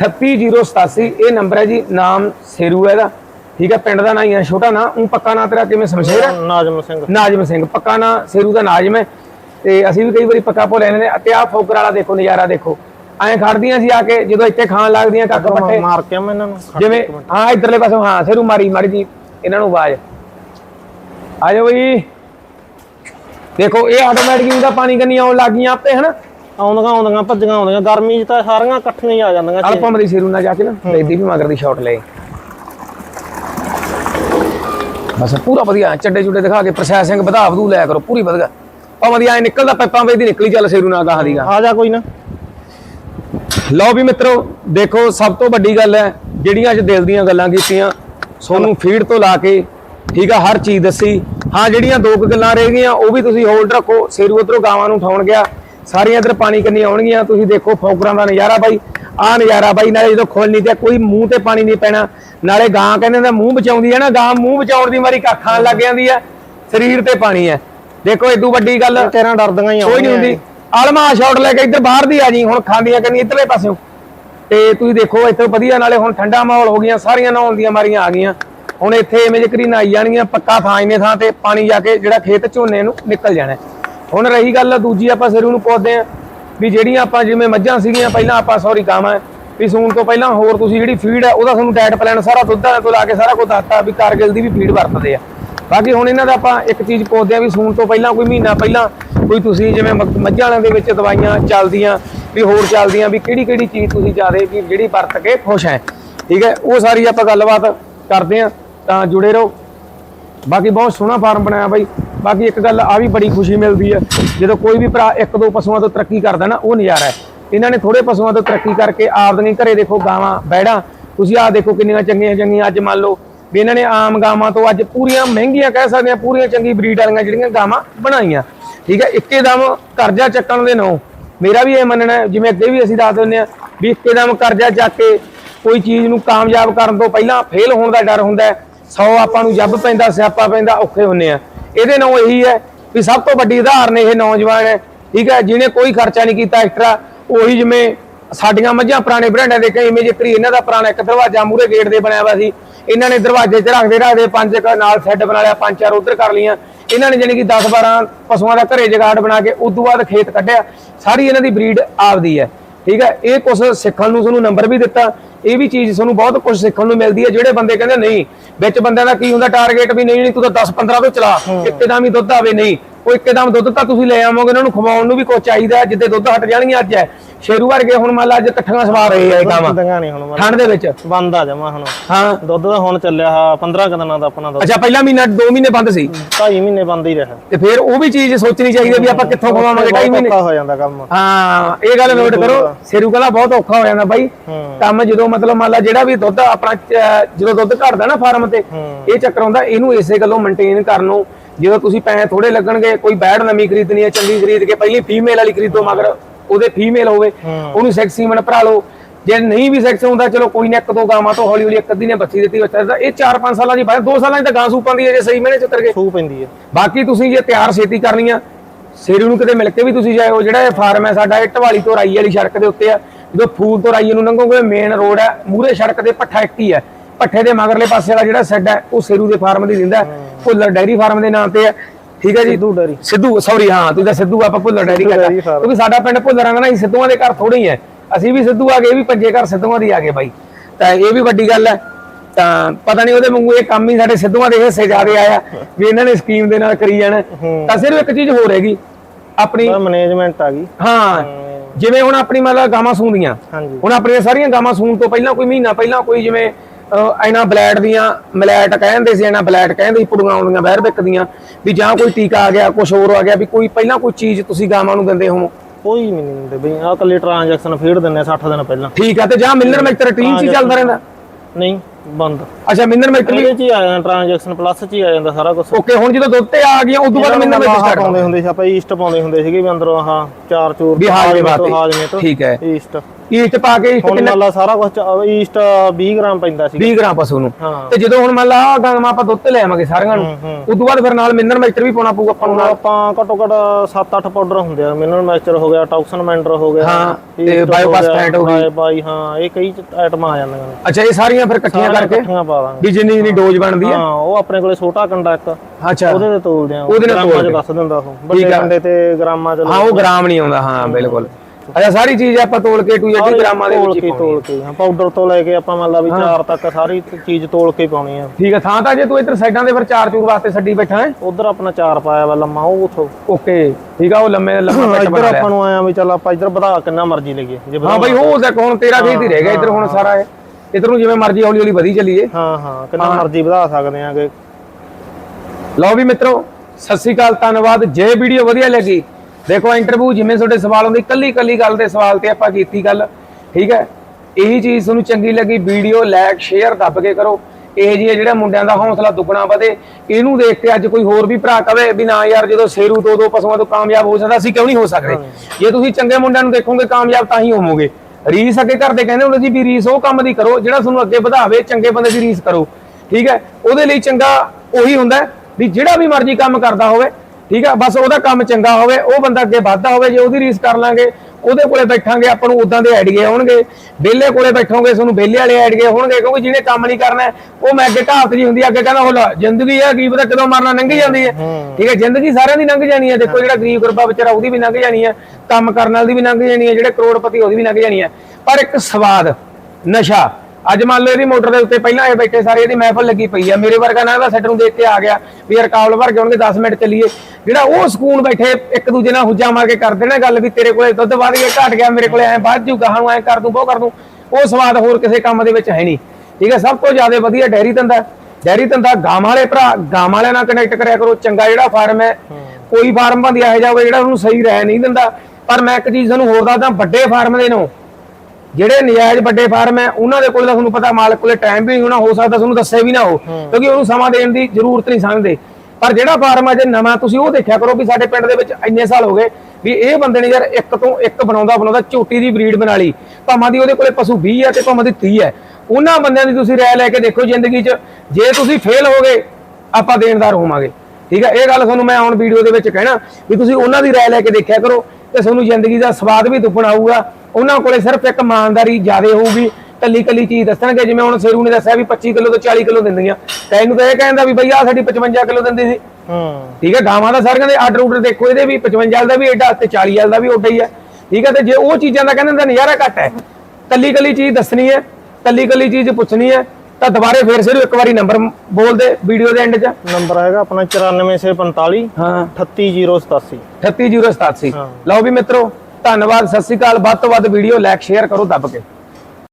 38087 ਇਹ ਨੰਬਰ ਹੈ ਜੀ ਨਾਮ ਸੇਰੂ ਹੈ ਇਹਦਾ। ਠੀਕ ਹੈ ਪਿੰਡ ਦਾ ਨਾਂ ਹੀ ਹੈ ਛੋਟਾ ਨਾਂ ਉਹ ਪੱਕਾ ਨਾਂ ਤੇਰਾ ਕਿਵੇਂ ਸਮਸ਼ੇਰ ਹੈ ਨਾਜਮ ਸਿੰਘ। ਨਾਜਮ ਸਿੰਘ ਪੱਕਾ ਨਾਂ ਸੇਰੂ ਦਾ ਨਾਜਮ ਹੈ। ਤੇ ਅਸੀਂ ਵੀ ਕਈ ਵਾਰੀ ਪੱਕਾ ਭੁੱਲ ਜਾਂਦੇ ਨੇ ਤੇ ਆਹ ਫੋਕਰ ਵਾਲਾ ਦੇਖੋ ਨਜ਼ਾਰਾ ਦੇਖੋ। ਐਂ ਖੜਦੀਆਂ ਸੀ ਆ ਕੇ ਜਦੋਂ ਇੱਥੇ ਖਾਣ ਲੱਗਦੀਆਂ ਕੱਕ ਪੱਟੇ ਮਾਰ ਕੇ ਮੈਂ ਇਹਨਾਂ ਨੂੰ ਜਿਵੇਂ ਹਾਂ ਇਧਰਲੇ ਪਾਸੋਂ ਹਾਂ ਸੇਰੂ ਮਾਰੀ ਮਾਰੀ ਜੀ ਇਹਨਾਂ ਨੂੰ ਆਵਾਜ਼। ਆ ਜਾਓ ਬਈ। ਦੇਖੋ ਇਹ ਆਟੋਮੈਟਿਕ ਦਾ ਪਾਣੀ ਕੰਨੀ ਆਉਣ ਲੱਗ ਗਈਆਂ ਆਪੇ ਹਨਾ? ਆਉਂਦੀਆਂ ਆਉਂਦੀਆਂ ਭੱਜੀਆਂ ਆਉਂਦੀਆਂ। ਗਰਮੀ 'ਚ ਤਾਂ ਸਾਰੀਆਂ ਇਕੱਠੀਆਂ ਹੀ ਆ ਜਾਂਦੀਆਂ ਨਾਲ ਪੰਮ ਦੀ ਸੇਰੂ ਨਾਲ ਜਾ ਕੇ ਨਾ ਲੈਦੀ ਵੀ ਮਗਰ ਦੀ ਸ਼ਾਟ ਲਏ। ਬਸ ਪੂਰਾ ਵਧੀਆ ਚੱਡੇ ਚੁੱਡੇ ਦਿਖਾ ਕੇ ਪ੍ਰੋਸੈਸਿੰਗ ਵਧਾ ਵਧੂ ਲਿਆ ਕਰੋ ਪੂਰੀ ਵਧੀਆ। ਉਹ ਵਧੀਆ ਐ ਨਿਕਲਦਾ ਪੈਪਾਂ ਵੇਦੀ ਨਿਕਲੀ ਚੱਲ ਸੇਰੂ ਨਾਲ ਗਾਹਾਂ ਦੀ ਗਾਹਾਂ। ਆ ਜਾ ਕੋਈ ਨਾ। ਲਓ ਵੀ ਮਿੱਤਰੋ ਦੇਖੋ ਸਭ ਤੋਂ ਵੱਡੀ ਗੱਲ ਹੈ ਜਿਹੜੀਆਂ ਅੱਜ ਦਿਲ ਦੀਆਂ ਗੱਲਾਂ ਕੀਤੀਆਂ ਸੋਨੂੰ ਫੀਡ ਤੋਂ ਲਾ ਕੇ ਠੀਕ ਆ ਹਰ ਚੀਜ਼ ਦੱਸੀ। ਹਾਂ ਜਿਹੜੀਆਂ ਦੋ ਕੁ ਗੱਲਾਂ ਰਹਿ ਗਈਆਂ ਉਹ ਵੀ ਤੁਸੀਂ ਹੋਲਡ ਰੱਖੋ। ਸੇਰੂ ਉਧਰੋਂ ਗਾਵਾਂ ਨੂੰ ਉਠਾਉਣ ਗਿਆ। ਸਾਰੀਆਂ ਇਧਰ ਪਾਣੀ ਕੰਨੀ ਆਉਣਗੀਆਂ ਤੁਸੀਂ ਦੇਖੋ ਫੋਕਰਾਂ ਦਾ ਨਜ਼ਾਰਾ ਬਾਈ ਆਹ ਨਜ਼ਾਰਾ ਬਾਈ ਨਾਲੇ ਜਦੋਂ ਖੋਲਣੀ ਤੇ ਕੋਈ ਮੂੰਹ ਤੇ ਪਾਣੀ ਨਹੀਂ ਪੈਣਾ। ਨਾਲੇ ਗਾਂ ਕਹਿੰਦੇ ਨੇ ਮੂੰਹ ਬਚਾਉਂਦੀ ਹੈ ਨਾ ਗਾਂ ਮੂੰਹ ਬਚਾਉਣ ਦੀ ਮਾਰੀ ਕੱਖਾਂ ਲੱਗ ਜਾਂਦੀ ਹੈ ਸਰੀਰ ਤੇ ਪਾਣੀ ਹੈ। ਦੇਖੋ ਏਦੂ ਵੱਡੀ ਗੱਲ ਤੇਰਾਂ ਡਰਦੀਆਂ ਹੀ ਕੋਈ ਨਹੀਂ ਹੁੰਦੀ। ਆਲਮਾ ਸ਼ਾਟ ਲੈ ਕੇ ਇੱਧਰ ਬਾਹਰ ਦੀ ਆ ਜੀ ਹੁਣ ਖਾਂਦੀਆਂ ਕੰਨੀ ਇੱਧਰਲੇ ਪਾਸਿਓਂ। ਤੇ ਤੁਸੀਂ ਦੇਖੋ ਇੱਥੇ ਵਧੀਆ ਨਾਲੇ ਹੁਣ ਠੰਡਾ ਮਾਹੌਲ ਹੋ ਗਿਆ ਸਾਰੀਆਂ ਨਹਾਉਣ ਦੀਆਂ ਮਾਰੀਆਂ ਆ ਗਈਆਂ। ਹੁਣ ਇੱਥੇ ਇਵੇਂ ਜਿਕਰੀ ਨਹਾਈ ਜਾਣਗੀਆਂ ਪੱਕਾ ਥਾਂ ਇੰਨੇ ਥਾਂ ਤੇ ਪਾਣੀ ਜਾ ਕੇ ਜਿਹੜਾ ਖੇਤ ਝੋਨੇ ਨੂੰ ਨਿਕਲ ਜਾਣਾ। ਹੁਣ ਰਹੀ ਗੱਲ, ਦੂਜੀ ਆਪਾਂ ਸਿਰ ਨੂੰ ਪੁੱਛਦੇ ਆ ਵੀ ਜਿਹੜੀਆਂ ਆਪਾਂ ਜਿਵੇਂ ਮੱਝਾਂ ਸੀਗੀਆਂ, ਪਹਿਲਾਂ ਆਪਾਂ ਸੌਰੀ ਕਾਵਾਂ ਵੀ ਸੂਣ ਤੋਂ ਪਹਿਲਾਂ ਹੋਰ ਤੁਸੀਂ ਜਿਹੜੀ ਫੀਡ ਹੈ ਉਹਦਾ ਤੁਹਾਨੂੰ ਡਾਇਟ ਪਲਾਨ ਸਾਰਾ ਦੁੱਧਾਂ ਤੋਂ ਲਾ ਕੇ ਸਾਰਾ ਕੁਝ ਦੱਸਤਾ ਵੀ ਕਾਰਗਿਲ ਦੀ ਵੀ ਫੀਡ ਵਰਤਦੇ ਆ। ਬਾਕੀ ਹੁਣ ਇਹਨਾਂ ਦਾ ਆਪਾਂ ਇੱਕ ਚੀਜ਼ ਪੁੱਛਦੇ ਆ ਵੀ ਸੂਣ ਤੋਂ ਪਹਿਲਾਂ ਕੋਈ ਮਹੀਨਾ ਪਹਿਲਾਂ ਕੋਈ ਤੁਸੀਂ ਜਿਵੇਂ ਮ- ਮੱਝਾਂ ਵਾਲਿਆਂ ਦੇ ਵਿੱਚ ਦਵਾਈਆਂ ਚੱਲਦੀਆਂ, ਵੀ ਹੋਰ ਚੱਲਦੀਆਂ, ਵੀ ਕਿਹੜੀ ਕਿਹੜੀ ਚੀਜ਼ ਤੁਸੀਂ ਜ਼ਿਆਦਾ ਵੀ ਜਿਹੜੀ ਵਰਤ ਕੇ ਖੁਸ਼ ਹੈ। ਠੀਕ ਹੈ, ਉਹ ਸਾਰੀ ਆਪਾਂ ਗੱਲਬਾਤ ਕਰਦੇ ਆ ਤਾਂ ਜੁੜੇ ਰਹੋ। ਬਾਕੀ ਬਹੁਤ ਸੋਹਣਾ ਫਾਰਮ ਬਣਾਇਆ ਬਾਈ। ਬਾਕੀ ਇੱਕ ਗੱਲ ਆ ਵੀ ਬੜੀ ਖੁਸ਼ੀ ਮਿਲਦੀ ਹੈ, ਜਦੋਂ ਕੋਈ ਵੀ ਭਰਾ ਇੱਕ ਦੋ ਪਸ਼ੂਆਂ ਤੋਂ ਤਰੱਕੀ ਕਰਦਾ ਨਾ, ਉਹ ਨਜ਼ਾਰਾ ਹੈ। ਇਹਨਾਂ ਨੇ ਥੋੜੇ ਪਸ਼ੂਆਂ ਤੋਂ ਤਰੱਕੀ ਕਰਕੇ ਆਪਦੀਆਂ ਘਰੇ ਦੇਖੋ ਗਾਵਾਂ, ਬੈੜਾਂ, ਤੁਸੀਂ ਆਹ ਦੇਖੋ ਕਿੰਨੀਆਂ ਚੰਗੀਆਂ ਚੰਗੀਆਂ ਅੱਜ ਮੰਨ ਲਓ ਵੀ ਇਹਨਾਂ ਨੇ ਆਮ ਗਾਵਾਂ ਤੋਂ ਅੱਜ ਪੂਰੀਆਂ ਮਹਿੰਗੀਆਂ ਕਹਿ ਸਕਦੇ ਆ ਪੂਰੀਆਂ ਚੰਗੀ ਬਰੀਡ ਵਾਲੀਆਂ ਜਿਹੜੀਆਂ ਗਾਵਾਂ ਬਣਾਈਆਂ। ਠੀਕ ਹੈ, ਇੱਕੇ ਦਮ ਕਰਜ਼ਾ ਚੱਕਣ ਦੇ ਨੋ ਮੇਰਾ ਵੀ ਇਹ ਮੰਨਣਾ ਜਿਵੇਂ ਅੱਗੇ ਵੀ ਅਸੀਂ ਦੱਸ ਦਿੰਦੇ ਆ ਵੀ ਇੱਕੇ ਦਮ ਕਰਜ਼ਾ ਚੱਕ ਕੇ ਕੋਈ ਚੀਜ਼ ਨੂੰ ਕਾਮਯਾਬ ਕਰਨ ਤੋਂ ਪਹਿਲਾਂ ਫੇਲ ਹੋਣ ਦਾ ਡਰ ਹੁੰਦਾ ਹੈ 100 ਆਪਾਂ ਨੂੰ ਜੱਬ ਪੈਂਦਾ, ਸਿਆਪਾ ਪੈਂਦਾ, ਔਖੇ ਹੁੰਨੇ ਆ। ਇਹਦੇ ਨਾਲ ਇਹੀ ਹੈ ਵੀ ਸਭ ਤੋਂ ਵੱਡੀ ਉਦਾਹਰਨ ਇਹ ਨੌਜਵਾਨ ਹੈ, ਠੀਕ ਹੈ? ਜਿਹਨੇ ਕੋਈ ਖਰਚਾ ਨਹੀਂ ਕੀਤਾ ਐਕਸਟਰਾ ਉਹੀ ਜਿਵੇਂ ਸਾਡੀਆਂ ਮੱਝਾਂ ਪੁਰਾਣੇ ਬ੍ਰਾਂਡਾਂ ਦੇ ਕਈ ਮੇਜਕਰੀ ਇਹਨਾਂ ਦਾ ਪੁਰਾਣਾ ਇੱਕ ਦਰਵਾਜ਼ਾ ਮੂਰੇ ਗੇਟ ਦੇ ਬਣਿਆ ਹੋਇਆ ਸੀ। ਇਹਨਾਂ ਨੇ ਦਰਵਾਜ਼ੇ 'ਚ ਰੱਖਦੇ ਰੱਖਦੇ ਪੰਜ ਇੱਕ ਨਾਲ ਸੈੱਡ ਬਣਾ ਲਿਆ, ਪੰਜ ਚਾਰ ਉਧਰ ਕਰ ਲਈਆਂ। ਇਹਨਾਂ ਨੇ ਜਾਣੀ ਕਿ 10 12 ਪਸ਼ੂਆਂ ਦਾ ਘਰੇ ਜਗਾੜ ਬਣਾ ਕੇ, ਉਦੋਂ ਬਾਅਦ ਖੇਤ ਕੱਢਿਆ। ਸਾਰੀ ਇਹਨਾਂ ਦੀ ਬਰੀਡ ਆਪਦੀ ਹੈ। ਠੀਕ ਹੈ? ਇਹ ਕੁਝ ਸਿੱਖਣ ਨੂੰ ਤੁਹਾਨੂੰ ਨੰਬਰ ਵੀ ਦਿੱਤਾ। ਇਹ ਵੀ ਚੀਜ਼ ਤੁਹਾਨੂੰ ਬਹੁਤ ਕੁਝ ਸਿੱਖਣ ਨੂੰ ਮਿਲਦੀ ਹੈ। ਜਿਹੜੇ ਬੰਦੇ ਕਹਿੰਦੇ ਨਹੀਂ ਵਿੱਚ ਬੰਦਿਆਂ ਦਾ ਕੀ ਹੁੰਦਾ ਟਾਰਗੇਟ ਵੀ ਨਹੀਂ ਨਹੀਂ ਤੂੰ ਤਾਂ 10 15 ਤੋਂ ਚਲਾ। ਇੱਕਦਮ ਹੀ ਦੁੱਧ ਆਵੇ ਨਹੀਂ। ਉਹ ਇੱਕਦਮ ਦੁੱਧ ਤਾਂ ਤੁਸੀਂ ਲੈ ਆਵੋਗੇ ਉਹਨਾਂ ਨੂੰ ਖਵਾਉਣ ਨੂੰ ਵੀ ਕੁਝ ਚਾਹੀਦਾ ਜਿੱਦੇ ਦੁੱਧ ਹਟ ਜਾਣਗੀਆਂ ਅੱਜ ਹੈ। ਸ਼ੇਰੂ ਵਰਗੇ ਹੁਣ ਮੰਨ ਲਾ ਅੱਜ ਇਕੱਠੀਆਂ ਸਵਾਰ ਰਹੇ ਆ ਇਹ ਕੰਮ ਦੰਗਾ ਨਹੀਂ ਹੁਣ ਮਤਲਬ ਠੰਡ ਦੇ ਵਿੱਚ। ਬੰਦ ਆ ਜਾਵਾਂ ਹੁਣ। ਹਾਂ। ਦੁੱਧ ਦਾ ਹੁਣ ਚੱਲਿਆ ਆ 15 ਕੁ ਦਿਨਾਂ ਦਾ ਆਪਣਾ ਦੁੱਧ। ਅੱਛਾ ਪਹਿਲਾ ਮਹੀਨਾ 2 ਮਹੀਨੇ ਬੰਦ ਸੀ। 2.5 ਮਹੀਨੇ ਬੰਦ ਹੀ ਰਿਹਾ। ਤੇ ਫਿਰ ਉਹ ਵੀ ਚੀਜ਼ ਸੋਚਣੀ ਚਾਹੀਦੀ ਹੈ ਵੀ ਆਪਾਂ ਕਿੱਥੋਂ ਖਵਾਵਾਂਗੇ 2 ਮਹੀਨੇ। ਔਖਾ ਹੋ ਜਾਂਦਾ ਕੰਮ। ਹਾਂ ਇਹ ਗੱਲ ਨੋਟ ਕਰੋ ਸਿਰੂ ਕਹਿੰਦਾ ਬਹੁਤ ਔਖਾ ਹੋ ਜਾਂਦਾ ਬਾਈ। ਕੰਮ ਜਦੋਂ ਮਤਲਬ ਮੰਨ ਲਾ ਜਿਹੜਾ ਵੀ ਦੁੱਧ ਆਪਣਾ ਜਦੋਂ ਦੁੱਧ ਘਟਦਾ ਨਾ ਫਾਰਮ ਤੇ ਇਹ ਚੱਕਰ ਹੁੰਦਾ ਇਹਨੂੰ ਇਸੇ ਗੱਲੋਂ ਮੇਨਟੇਨ ਕਰਨ ਨੂੰ ਜਦੋਂ ਤੁਸੀਂ ਪੈਸੇ ਥੋੜੇ ਲੱਗਣਗੇ ਕੋਈ ਬੈਡ ਨਵੀਂ ਖਰੀਦਣੀ ਹੈ ਚੰਗੀ ਖਰੀਦ ਕੇ ਪਹਿਲੀ ਫੀਮੇਲ ਵਾਲੀ ਖਰੀਦੋ ਮਗਰ ਉਹਦੇ ਫੀਮੇਲ ਹੋਵੇ ਉਹਨੂੰ ਸੈਕਸ ਸੀਮਨ ਭਰਾ ਲਓ। ਜੇ ਨਹੀਂ ਵੀ ਸੈਕਸ ਹੁੰਦਾ ਚਲੋ ਕੋਈ ਨਾ ਇੱਕ ਦੋ ਗਾਵਾਂ ਤੋਂ ਹੌਲੀ ਹੌਲੀ ਇੱਕ ਅੱਧੀ ਨੇ ਬੱਚੀ ਦਿੱਤੀ ਬੱਚਾ ਦਿੱਤਾ। ਇਹ 4-5 ਸਾਲਾਂ ਦੀ ਬਾਅਦ 2 ਸਾਲਾਂ ਦੀ ਤਾਂ ਗਾਂ ਸੂਪਾਂ ਦੀ ਹੈ ਜੇ ਸਹੀ ਮਹੀਨੇ ਚ ਉਤਰ ਗਏ। ਸੂ ਪੈਂਦੀ ਹੈ। ਬਾਕੀ ਤੁਸੀਂ ਜੇ ਤਿਆਰ ਛੇਤੀ ਕਰਨੀ ਆ ਸੇਰੂ ਨੂੰ ਕਿਤੇ ਮਿਲ ਕੇ ਵੀ ਤੁਸੀਂ ਜਾਇਓ ਜਿਹੜਾ ਇਹ ਫਾਰਮ ਹੈ ਸਾਡਾ ਇਹ ਢਵਾਲੀ ਤੋਂ ਰਾਈ ਵਾਲੀ ਸੜਕ ਦੇ ਉੱਤੇ ਆ। ਜਦੋਂ ਫੂਲ ਤੋਂ ਰਾਈ ਨੂੰ ਲੰਘੋਗੇ ਮੇਨ ਰੋਡ ਹੈ ਮੂਰੇ ਸੜਕ ਦੇ ਪੱਠਾ ਇੱਕ ਹੀ ਹੈ। ਪੱਠੇ ਦੇ ਮਗਰਲੇ ਪਾਸੇ ਵਾਲਾ ਜਿਹੜਾ ਸੈੱਡ ਹੈ ਉਹ ਸੇਰੂ ਦੇ ਫਾਰਮ ਦੀ ਦਿੰਦਾ। ਭੁੱਲਰ ਡੈਰੀ ਫਾਰਮ ਦੇ ਨਾਮ ਤੇ ਹੈ ਠੀਕ ਹੈ ਜੀ? ਸਿੱਧੂ ਡੈਰੀ। ਸਿੱਧੂ ਸੌਰੀ ਹਾਂ ਤੁਸੀਂ ਤਾਂ ਸਿੱਧੂ ਆਪਾਂ ਭੁੱਲਰ ਡੈਰੀ ਕਹਿੰਦਾ। ਕਿਉਂਕਿ ਸਾਡਾ ਪਿੰਡ ਭੁੱਲਰਾਂ ਦਾ ਨਾ ਸਿੱਧੂਆਂ ਦੇ ਘਰ ਥੋੜੇ ਹੀ ਹੈ ਅਸੀਂ ਵੀ ਸਿੱਧੂ ਆ ਗਏ ਵੀ ਪੰਜੇ ਘਰ ਸਿੱਧੂਆਂ ਦੀ ਆ ਗਏ ਬਾਈ। ਤਾਂ ਇਹ ਵੀ ਵੱਡੀ ਗੱਲ ਹੈ। ਤਾਂ ਪਤਾ ਨਹੀਂ ਉਹਦੇ ਵਾਂਗੂ ਇਹ ਕੰਮ ਹੀ ਸਾਡੇ ਸਿੱਧੂਆਂ ਦੇ ਹਿੱਸੇ ਜ਼ਿਆਦੇ ਆਇਆ ਵੀ ਇਹਨਾਂ ਨੇ ਸਕੀਮ ਦੇ ਨਾਲ ਕਰੀ ਜਾਣਾ। ਤਾਂ ਸਿਰਫ ਇੱਕ ਚੀਜ਼ ਹੋਰ ਹੈਗੀ ਆਪਣੀ ਮੈਨੇਜਮੈਂਟ ਆ ਗਈ। ਹਾਂ ਜਿਵੇਂ ਹੁਣ ਆਪਣੀ ਮਤਲਬ ਗਾਵਾਂ ਸੂੰਦੀਆਂ ਹੁਣ ਆਪਣੀਆਂ ਸਾਰੀਆਂ ਗਾਵਾਂ ਸੂਣ ਤੋਂ ਪਹਿਲਾਂ ਕੋਈ ਮਹੀਨਾ ਪਹਿਲਾਂ ਕੋਈ ਜਿਵੇਂ ਇਹਨਾਂ ਬਲੈਡ ਦੀਆਂ ਮਲੈਟ ਕਹਿੰਦੇ ਸੀ ਇਹਨਾਂ ਬਲੈਟ ਕਹਿੰਦੇ ਸੀ ਪੁੜੀਆਂ ਆਉਂਦੀਆਂ ਬਹਿਰ ਵਿਕਦੀਆਂ ਵੀ ਜਾਂ ਕੋਈ ਟੀਕਾ ਆ ਗਿਆ ਕੁਝ ਹੋਰ ਆ ਗਿਆ ਵੀ ਕੋਈ ਪਹਿਲਾਂ ਕੋਈ ਚੀਜ਼ ਤੁਸੀਂ ਗਾਵਾਂ ਨੂੰ ਦਿੰਦੇ ਹੋ ਕੋਈ ਵੀ ਨਹੀਂ ਦਿੰਦੇ ਬਈ ਆ ਕੱਲੇ ਟ੍ਰਾਂਜੈਕਸ਼ਨ ਫੀਡ ਦਿੰਨੇ 60 ਦਿਨ ਪਹਿਲਾਂ। ਠੀਕ ਆ ਤੇ ਜਾਂ ਮਿਲਰ ਮਿਲਟਰ ਰੂਟੀਨ ਚ ਚੱਲਦਾ ਰਹਿੰਦਾ? ਨਹੀਂ ਬੰਦ। ਅੱਛਾ ਮਿਲਰ ਮਿਲਟਰ ਵੀ ਇਹਦੇ ਚ ਹੀ ਆ ਜਾਂਦਾ ਟ੍ਰਾਂਜੈਕਸ਼ਨ ਪਲੱਸ ਚ ਹੀ ਆ ਜਾਂਦਾ ਸਾਰਾ ਕੁਝ ਓਕੇ ਹੁਣ ਜਦੋਂ ਦੁੱਧ ਤੇ ਆ ਗਈਆਂ ਉਦੋਂ ਬਾਅਦ ਮਿਲਰ ਮਿਲਟਰ ਸਟਾਰਟ ਪਾਉਂਦੇ ਹੁੰਦੇ ਸੀ ਆਪਾਂ ਈਸਟ ਪਾਉਂਦੇ ਹੁੰਦੇ ਸੀਗੇ ਵੀ ਅੰਦਰੋਂ ਆਹ ਚਾਰ ਚੂਰ ਵੀ। ਹਾਜ਼ਮੇ ਤੋਂ ਠੀਕ ਹੈ। ਈਸਟ ਈਸਟ ਪਾ ਕੇ ਈਸਟ ਹੁਣ ਮੰਨ ਲਾ ਸਾਰਾ ਕੁਝ ਈਸਟ 20 ਗ੍ਰਾਮ ਪੈਂਦਾ ਸੀ। 20 ਗ੍ਰਾਮ ਪਸ਼ੂ ਨੂੰ। ਤੇ ਜਦੋਂ ਹੁਣ ਮੰਨ ਲਾ ਗਾਵਾਂ ਆਪਾਂ ਦੁੱਧ ਤੇ ਲੈ ਆਵਾਂਗੇ ਸਾਰੀਆਂ ਨੂੰ ਹੂੰ ਉਦੋਂ ਬਾਅਦ ਫਿਰ ਨਾਲ ਮਿਨਰਲ ਮਿਲਟਰ ਵੀ ਪਾਉਣਾ ਪਊਗਾ ਆਪਾਂ ਨੂੰ ਨਾਲ। ਆਪਾਂ ਘੱਟੋ ਘੱਟ 7-8 ਪਾਊਡਰ ਹੁੰਦੇ ਆ। ਮਿਨਰਲ ਮੈਕਚਰ ਹੋ ਗਿਆ ਟੌਕਸਨ ਮੈਂਡਰ ਹੋ ਗਿਆ ਹਾਂ, ਤੇ Yeast Biopastant ਹੋ ਗਈ। ਬਾਈ- ਹਾਂ ਇਹ ਕਈ ਆਈਟਮਾਂ ਆ ਜਾਂਦੀਆਂ ਨੇ। ਅੱਛਾ ਇਹ ਸਾਰੀਆਂ ਫਿਰ ਇਕੱਠੀਆਂ ਕਰਕੇ ਇਕੱਠੀਆਂ ਪਾ ਦਾਂਗੇ। ਵੀ ਜਿੰਨੀ ਜਿੰਨੀ ਡੋਜ਼ ਬਣਦੀ ਹੈ ਹਾਂ ਉਹ ਆਪਣੇ ਕੋਲੇ ਛੋਟਾ ਕੰਡਾ ਇੱਕ। ਅੱਛਾ। ਉਹਦੇ ਤੇ ਤੋਲਦੇ ਆ। ਉਹਦੇ ਨਾਲ। ਚ ਦੱਸ ਦਿੰਦਾ ਉਹ। ਵੱਡੇ ਆ। ਕੰਡੇ ਤੇ ਗ੍ਰਾਮਾਂ ਚ ਹਾਂ ਉਹ ਗ੍ਰਾਮ ਨਹੀਂ ਆਉਂਦਾ ਹਾਂ ਬਿਲਕੁਲ। ਅੱਛਾ ਸਾਰੀ ਚੀਜ਼ ਆਪਾਂ ਤੋਲ ਕੇ ਟੂ ਜੀ ਗ੍ਰਾਮਾਂ ਦੇ ਵਿੱਚ ਹੀ ਕੇ ਤੋਲ ਕੇ ਹਾਂ ਪਾਊਡਰ ਤੋਂ ਲੈ ਕੇ ਆਪਾਂ ਮੰਨ ਲਾ ਵੀ ਚਾਰ ਤੱਕ ਸਾਰੀ ਚੀਜ਼ ਤੋਲ ਕੇ ਹੀ ਪਾਉਣੀ ਆ। ਠੀਕ ਹੈ ਥਾਂ ਤਾਂ ਜੇ ਤੂੰ ਇੱਧਰ ਸਾਈਡਾਂ ਦੇ ਫਿਰ ਚਾਰ ਚੂਰ ਵਾਸਤੇ ਛੱਡੀ ਬੈਠਾ ਹੈ। ਉਧਰ ਆਪਣਾ ਚਾਰ ਪਾਇਆ ਵਾ ਲੰਮਾ ਉਹ ਉਥੋਂ। ਓਕੇ ਠੀਕ ਆ ਉਹ ਲੰਮੇ ਲੰਮਾ ਇੱਧਰ ਬਣਾ ਲਿਆ। ਆਪਾਂ ਨੂੰ ਆਇਆ ਵੀ ਚੱਲ ਆਪਾਂ ਇੱਧਰ ਵਧਾ ਕਿੰਨਾ ਮਰਜ਼ੀ ਲਈਏ ਜੇ ਹਾਂ ਬਈ ਉਹ ਦੇਖ ਹੁਣ ਤੇਰਾ ਖੇਤ ਹੀ ਰਹਿ ਗਿਆ ਇੱਧਰ ਹੁਣ ਸਾਰਾ ਇਹ। ਇੱਧਰ ਨੂੰ ਜਿਵੇਂ ਮਰਜ਼ੀ ਹੌਲੀ ਹੌਲੀ ਵਧੀ ਚੱਲੀਏ। ਹਾਂ ਹਾਂ ਕਿੰਨਾ ਮਰਜ਼ੀ ਵਧਾ ਸਕਦੇ ਆਗੇ। ਲਓ ਵੀ ਮਿੱਤਰੋ ਸਤਿ ਸ੍ਰੀ ਅਕਾਲ ਧੰਨਵਾਦ ਜੇ ਵੀਡੀਓ ਵਧੀਆ ਲੱਗੀ ਦੇਖੋ ਇੰਟਰਵਿਊ ਜਿਵੇਂ ਤੁਹਾਡੇ ਸਵਾਲ ਹੁੰਦੇ ਕੱਲੀ ਕੱਲੀ ਗੱਲ ਦੇ ਸਵਾਲ ਤੇ ਆਪਾਂ ਕੀਤੀ ਗੱਲ ਠੀਕ ਹੈ? ਇਹੀ ਚੀਜ਼ ਤੁਹਾਨੂੰ ਚੰਗੀ ਲੱਗੀ ਵੀਡੀਓ ਲਾਈਕ ਸ਼ੇਅਰ ਦੱਬ ਕੇ ਕਰੋ। ਇਹ ਜਿਹੇ ਜਿਹੜਾ ਮੁੰਡਿਆਂ ਦਾ ਹੌਸਲਾ ਦੁੱਗਣਾ ਵਧੇ ਇਹਨੂੰ ਦੇਖ ਕੇ ਅੱਜ ਕੋਈ ਹੋਰ ਵੀ ਭਰਾ ਕਵੇ ਵੀ ਨਾ ਯਾਰ ਜਦੋਂ ਸ਼ੇਰੂ ਦੋ ਦੋ ਪਸ਼ੂਆਂ ਤੋਂ ਕਾਮਯਾਬ ਹੋ ਸਕਦਾ ਅਸੀਂ ਕਿਉਂ ਨਹੀਂ ਹੋ ਸਕਦੇ? ਜੇ। ਤੁਸੀਂ ਚੰਗੇ ਮੁੰਡਿਆਂ ਨੂੰ ਦੇਖੋਗੇ ਕਾਮਯਾਬ ਤਾਂ ਹੀ ਹੋਵੋਗੇ। ਰੀਸ ਅੱਗੇ ਕਰਦੇ ਕਹਿੰਦੇ ਹੁੰਦੇ ਜੀ ਵੀ ਰੀਸ ਉਹ ਕੰਮ ਦੀ ਕਰੋ ਜਿਹੜਾ ਤੁਹਾਨੂੰ ਅੱਗੇ ਵਧਾਵੇ ਚੰਗੇ ਬੰਦੇ ਦੀ ਰੀਸ ਕਰੋ। ਠੀਕ ਹੈ? ਉਹਦੇ ਲਈ ਚੰਗਾ ਉਹੀ ਹੁੰਦਾ ਵੀ ਜਿਹੜਾ ਵੀ ਮਰਜ਼ੀ ਕੰਮ ਕਰਦਾ ਹੋਵੇ ਠੀਕ ਆ? ਬਸ ਉਹਦਾ ਕੰਮ ਚੰਗਾ ਹੋਵੇ ਉਹ ਬੰਦਾ ਅੱਗੇ ਵੱਧਦਾ ਹੋਵੇ ਜੇ ਉਹਦੀ ਰੀਸ ਕਰ ਲਾਂਗੇ ਉਹਦੇ ਕੋਲੇ ਬੈਠਾਂਗੇ ਆਪਾਂ ਨੂੰ ਉਦਾਂ ਦੇ ਆਈਡੀਏ ਹੋਣਗੇ। ਵਿਹਲੇ ਕੋਲੇ ਬੈਠੋਗੇ ਤੁਹਾਨੂੰ ਵਿਹਲੇ ਵਾਲੇ ਆਈਡੀਏ ਹੋਣਗੇ ਕਿਉਂਕਿ ਜਿਹਨੇ ਕੰਮ ਨਹੀਂ ਕਰਨਾ ਉਹ ਮੈਂ ਅੱਗੇ ਕਹਾਵਤ ਜੀ ਹੁੰਦੀ ਅੱਗੇ ਕਹਿੰਦਾ ਹੋਲਾ ਜ਼ਿੰਦਗੀ ਹੈ ਕੀ ਪਤਾ ਕਦੋਂ ਮਰਨਾ ਲੰਘ ਜਾਂਦੀ ਹੈ। ਠੀਕ ਹੈ ਜ਼ਿੰਦਗੀ ਸਾਰਿਆਂ ਦੀ ਲੰਘ ਜਾਣੀ ਹੈ। ਦੇਖੋ ਜਿਹੜਾ ਗਰੀਬ ਗੁਰਬਾ ਵਿਚਾਰਾ ਉਹਦੀ ਵੀ ਲੰਘ ਜਾਣੀ ਹੈ ਕੰਮ ਕਰਨ ਵਾਲੀ ਦੀ ਵੀ ਲੰਘ ਜਾਣੀ ਹੈ ਜਿਹੜੇ ਕਰੋੜਪਤੀ ਉਹਦੀ ਵੀ ਲੰਘ ਜਾਣੀ ਹੈ ਪਰ ਇੱਕ ਸਵਾਦ ਨਸ਼ਾ ਅੱਜ ਮੰਨ ਲਓ ਇਹਦੀ ਮੋਟਰ ਦੇ ਉੱਤੇ ਪਹਿਲਾਂ ਇਹ ਬੈਠੇ ਸਾਰੇ ਇਹਦੀ ਮਹਿਫਲ ਲੱਗੀ ਪਈ ਆ। ਮੇਰੇ ਵਰਗਾ ਨਾ ਇਹਦਾ ਸੈਟ ਨੂੰ ਦੇਖ ਕੇ ਆ ਗਿਆ ਵੀ ਯਾਰ ਕਾਬਲ ਭਰ ਕੇ ਆਉਣਗੇ 10 ਮਿੰਟ ਚੱਲੀਏ। ਜਿਹੜਾ ਉਹ ਸਕੂਨ ਬੈਠੇ ਇੱਕ ਦੂਜੇ ਨਾਲ ਹੁੱਜਾ ਮਾਰ ਕੇ ਕਰਦੇ ਨੇ ਗੱਲ ਵੀ ਤੇਰੇ ਕੋਲੇ ਦੁੱਧ ਵੱਧ ਗਿਆ ਘਟ ਗਿਆ ਮੇਰੇ ਕੋਲੇ ਐ ਵੱਧ ਜੂ ਗਾਹਾਂ ਨੂੰ ਐ ਕਰ ਦੂੰ ਉਹ ਕਰ ਦੂੰ। ਉਹ ਸਵਾਦ ਹੋਰ ਕਿਸੇ ਕੰਮ ਦੇ ਵਿੱਚ ਹੈ ਨਹੀਂ। ਠੀਕ ਹੈ ਸਭ ਤੋਂ ਜ਼ਿਆਦਾ ਵਧੀਆ ਡੈਰੀ ਧੰਦਾ ਡੈਰੀ ਧੰਦਾ ਗਾਵਾਂ ਵਾਲੇ ਭਰਾ ਗਾਵਾਂ ਵਾਲਿਆਂ ਨਾਲ ਕਨੈਕਟ ਕਰਿਆ ਕਰੋ। ਚੰਗਾ ਜਿਹੜਾ ਫਾਰਮ ਹੈ ਕੋਈ ਫਾਰਮ ਬੰਦੀ ਇਹੋ ਜਿਹਾ ਹੋਵੇ ਜਿਹੜਾ ਉਹਨੂੰ ਸਹੀ ਰਹਿ ਨਹੀਂ ਦਿੰਦਾ। ਪਰ ਮੈਂ ਇੱਕ ਚੀਜ਼ ਤੁਹਾਨੂੰ ਹੋਰ ਦੱਸਦਾ ਵੱਡੇ ਫਾਰਮ ਦੇ ਨੂੰ। ਜਿਹੜੇ ਨਜਾਇਜ਼ ਵੱਡੇ ਫਾਰਮ ਹੈ ਉਹਨਾਂ ਦੇ ਕੋਲ ਤਾਂ ਤੁਹਾਨੂੰ ਪਤਾ ਮਾਲਕ ਕੋਲੇ ਟਾਈਮ ਵੀ ਨਹੀਂ ਹੋਣਾ ਹੋ ਸਕਦਾ ਤੁਹਾਨੂੰ ਦੱਸੇ ਵੀ ਨਾ ਹੋ ਕਿਉਂਕਿ ਉਹਨੂੰ ਸਮਾਂ ਦੇਣ ਦੀ ਜ਼ਰੂਰਤ ਨਹੀਂ ਸਮਝਦੇ। ਪਰ ਜਿਹੜਾ ਫਾਰਮ ਹੈ ਜੇ ਨਵਾਂ ਤੁਸੀਂ ਉਹ ਦੇਖਿਆ ਕਰੋ ਵੀ ਸਾਡੇ ਪਿੰਡ ਦੇ ਵਿੱਚ ਇੰਨੇ ਸਾਲ ਹੋ ਗਏ ਵੀ ਇਹ ਬੰਦੇ ਨੇ ਯਾਰ ਇੱਕ ਤੋਂ ਇੱਕ ਬਣਾਉਂਦਾ ਬਣਾਉਂਦਾ ਝੋਟੀ ਦੀ ਬਰੀਡ ਬਣਾ ਲਈ। ਭਾਵੇਂ ਦੀ ਉਹਦੇ ਕੋਲੇ ਪਸ਼ੂ 20 ਹੈ ਤੇ ਭਾਵੇਂ ਦੀ 30 ਹੈ ਉਹਨਾਂ ਬੰਦਿਆਂ ਦੀ ਤੁਸੀਂ ਰਾਏ ਲੈ ਕੇ ਦੇਖੋ ਜ਼ਿੰਦਗੀ 'ਚ ਜੇ ਤੁਸੀਂ ਫੇਲ ਹੋਗੇ ਆਪਾਂ ਦੇਣਦਾਰ ਹੋਵਾਂਗੇ। ਠੀਕ ਹੈ ਇਹ ਗੱਲ ਤੁਹਾਨੂੰ ਮੈਂ ਹੁਣ ਵੀਡੀਓ ਦੇ ਵਿੱਚ ਕਹਿਣਾ ਵੀ ਤੁਸੀਂ ਉਹਨਾਂ ਦੀ ਰਾਏ ਲੈ ਕੇ ਦੇਖਿਆ ਕਰੋ ਤੇ ਤੁਹਾਨੂੰ ਜ਼ਿੰਦਗੀ ਦਾ ਸਵਾਦ ਵੀ ਦੁੱਗਣਾ ਆਊਗਾ। ਉਹਨਾਂ ਕੋਲੇ ਸਿਰਫ ਇੱਕ ਇਮਾਨਦਾਰੀ ਜ਼ਿਆਦਾ ਹੋਊਗੀ। ਕੱਲੀ ਕੱਲੀ ਚੀਜ਼ ਦੱਸਣਗੇ ਜਿਵੇਂ ਹੁਣ ਸੇਰੂ ਨੇ ਦੱਸਿਆ ਵੀ 25 ਕਿਲੋ ਤੋਂ 40 ਕਿਲੋ ਦਿੰਦੀਆਂ। ਤਾਂ ਇਹਨੂੰ ਤਾਂ ਇਹ ਕਹਿੰਦਾ ਵੀ ਬਈ ਆ ਸਾਡੀ 55 ਕਿਲੋ ਦਿੰਦੀ ਸੀ। ਹੂੰ। ਠੀਕ ਹੈ ਗਾਵਾਂ ਦਾ ਸਾਰਿਆਂ ਦੇ ਆਰਡਰ ਆਰਡਰ ਦੇਖੋ ਇਹਦੇ ਵੀ 55 ਵਾਲ ਦਾ ਵੀ ਐਡਾ ਤੇ 40 ਵਾਲ ਦਾ ਵੀ ਓਡਾ ਹੀ ਹੈ ਠੀਕ ਹੈ ਤੇ ਜੇ ਉਹ ਚੀਜ਼ਾਂ ਦਾ ਕਹਿੰਦੇ ਨਜ਼ਾਰਾ ਘੱਟ ਹੈ। ਕੱਲੀ ਕੱਲੀ ਚੀਜ਼ ਦੱਸਣੀ ਹੈ ਕੱਲੀ ਕੱਲੀ ਚੀਜ਼ ਪੁੱਛਣੀ ਹੈ ਤਾਂ ਦੁਬਾਰੇ ਫੇਰ ਸਿਰ ਇੱਕ ਵਾਰੀ ਨੰਬਰ ਬੋਲ ਦੇ ਵੀਡੀਓ ਦੇ ਐਂਡ 'ਚ। ਨੰਬਰ ਹੈਗਾ ਆਪਣਾ 94645 ਹਾਂ। 38087 38087 ਹਾਂ। ਲਓ ਵੀ ਮਿੱਤਰੋ ਧੰਨਵਾਦ ਸਤਿ ਸ਼੍ਰੀ ਅਕਾਲ। ਵੱਧ ਤੋਂ ਵੱਧ ਵੀਡੀਓ ਲਾਈਕ ਸ਼ੇਅਰ ਕਰੋ ਦੱਬ ਕੇ।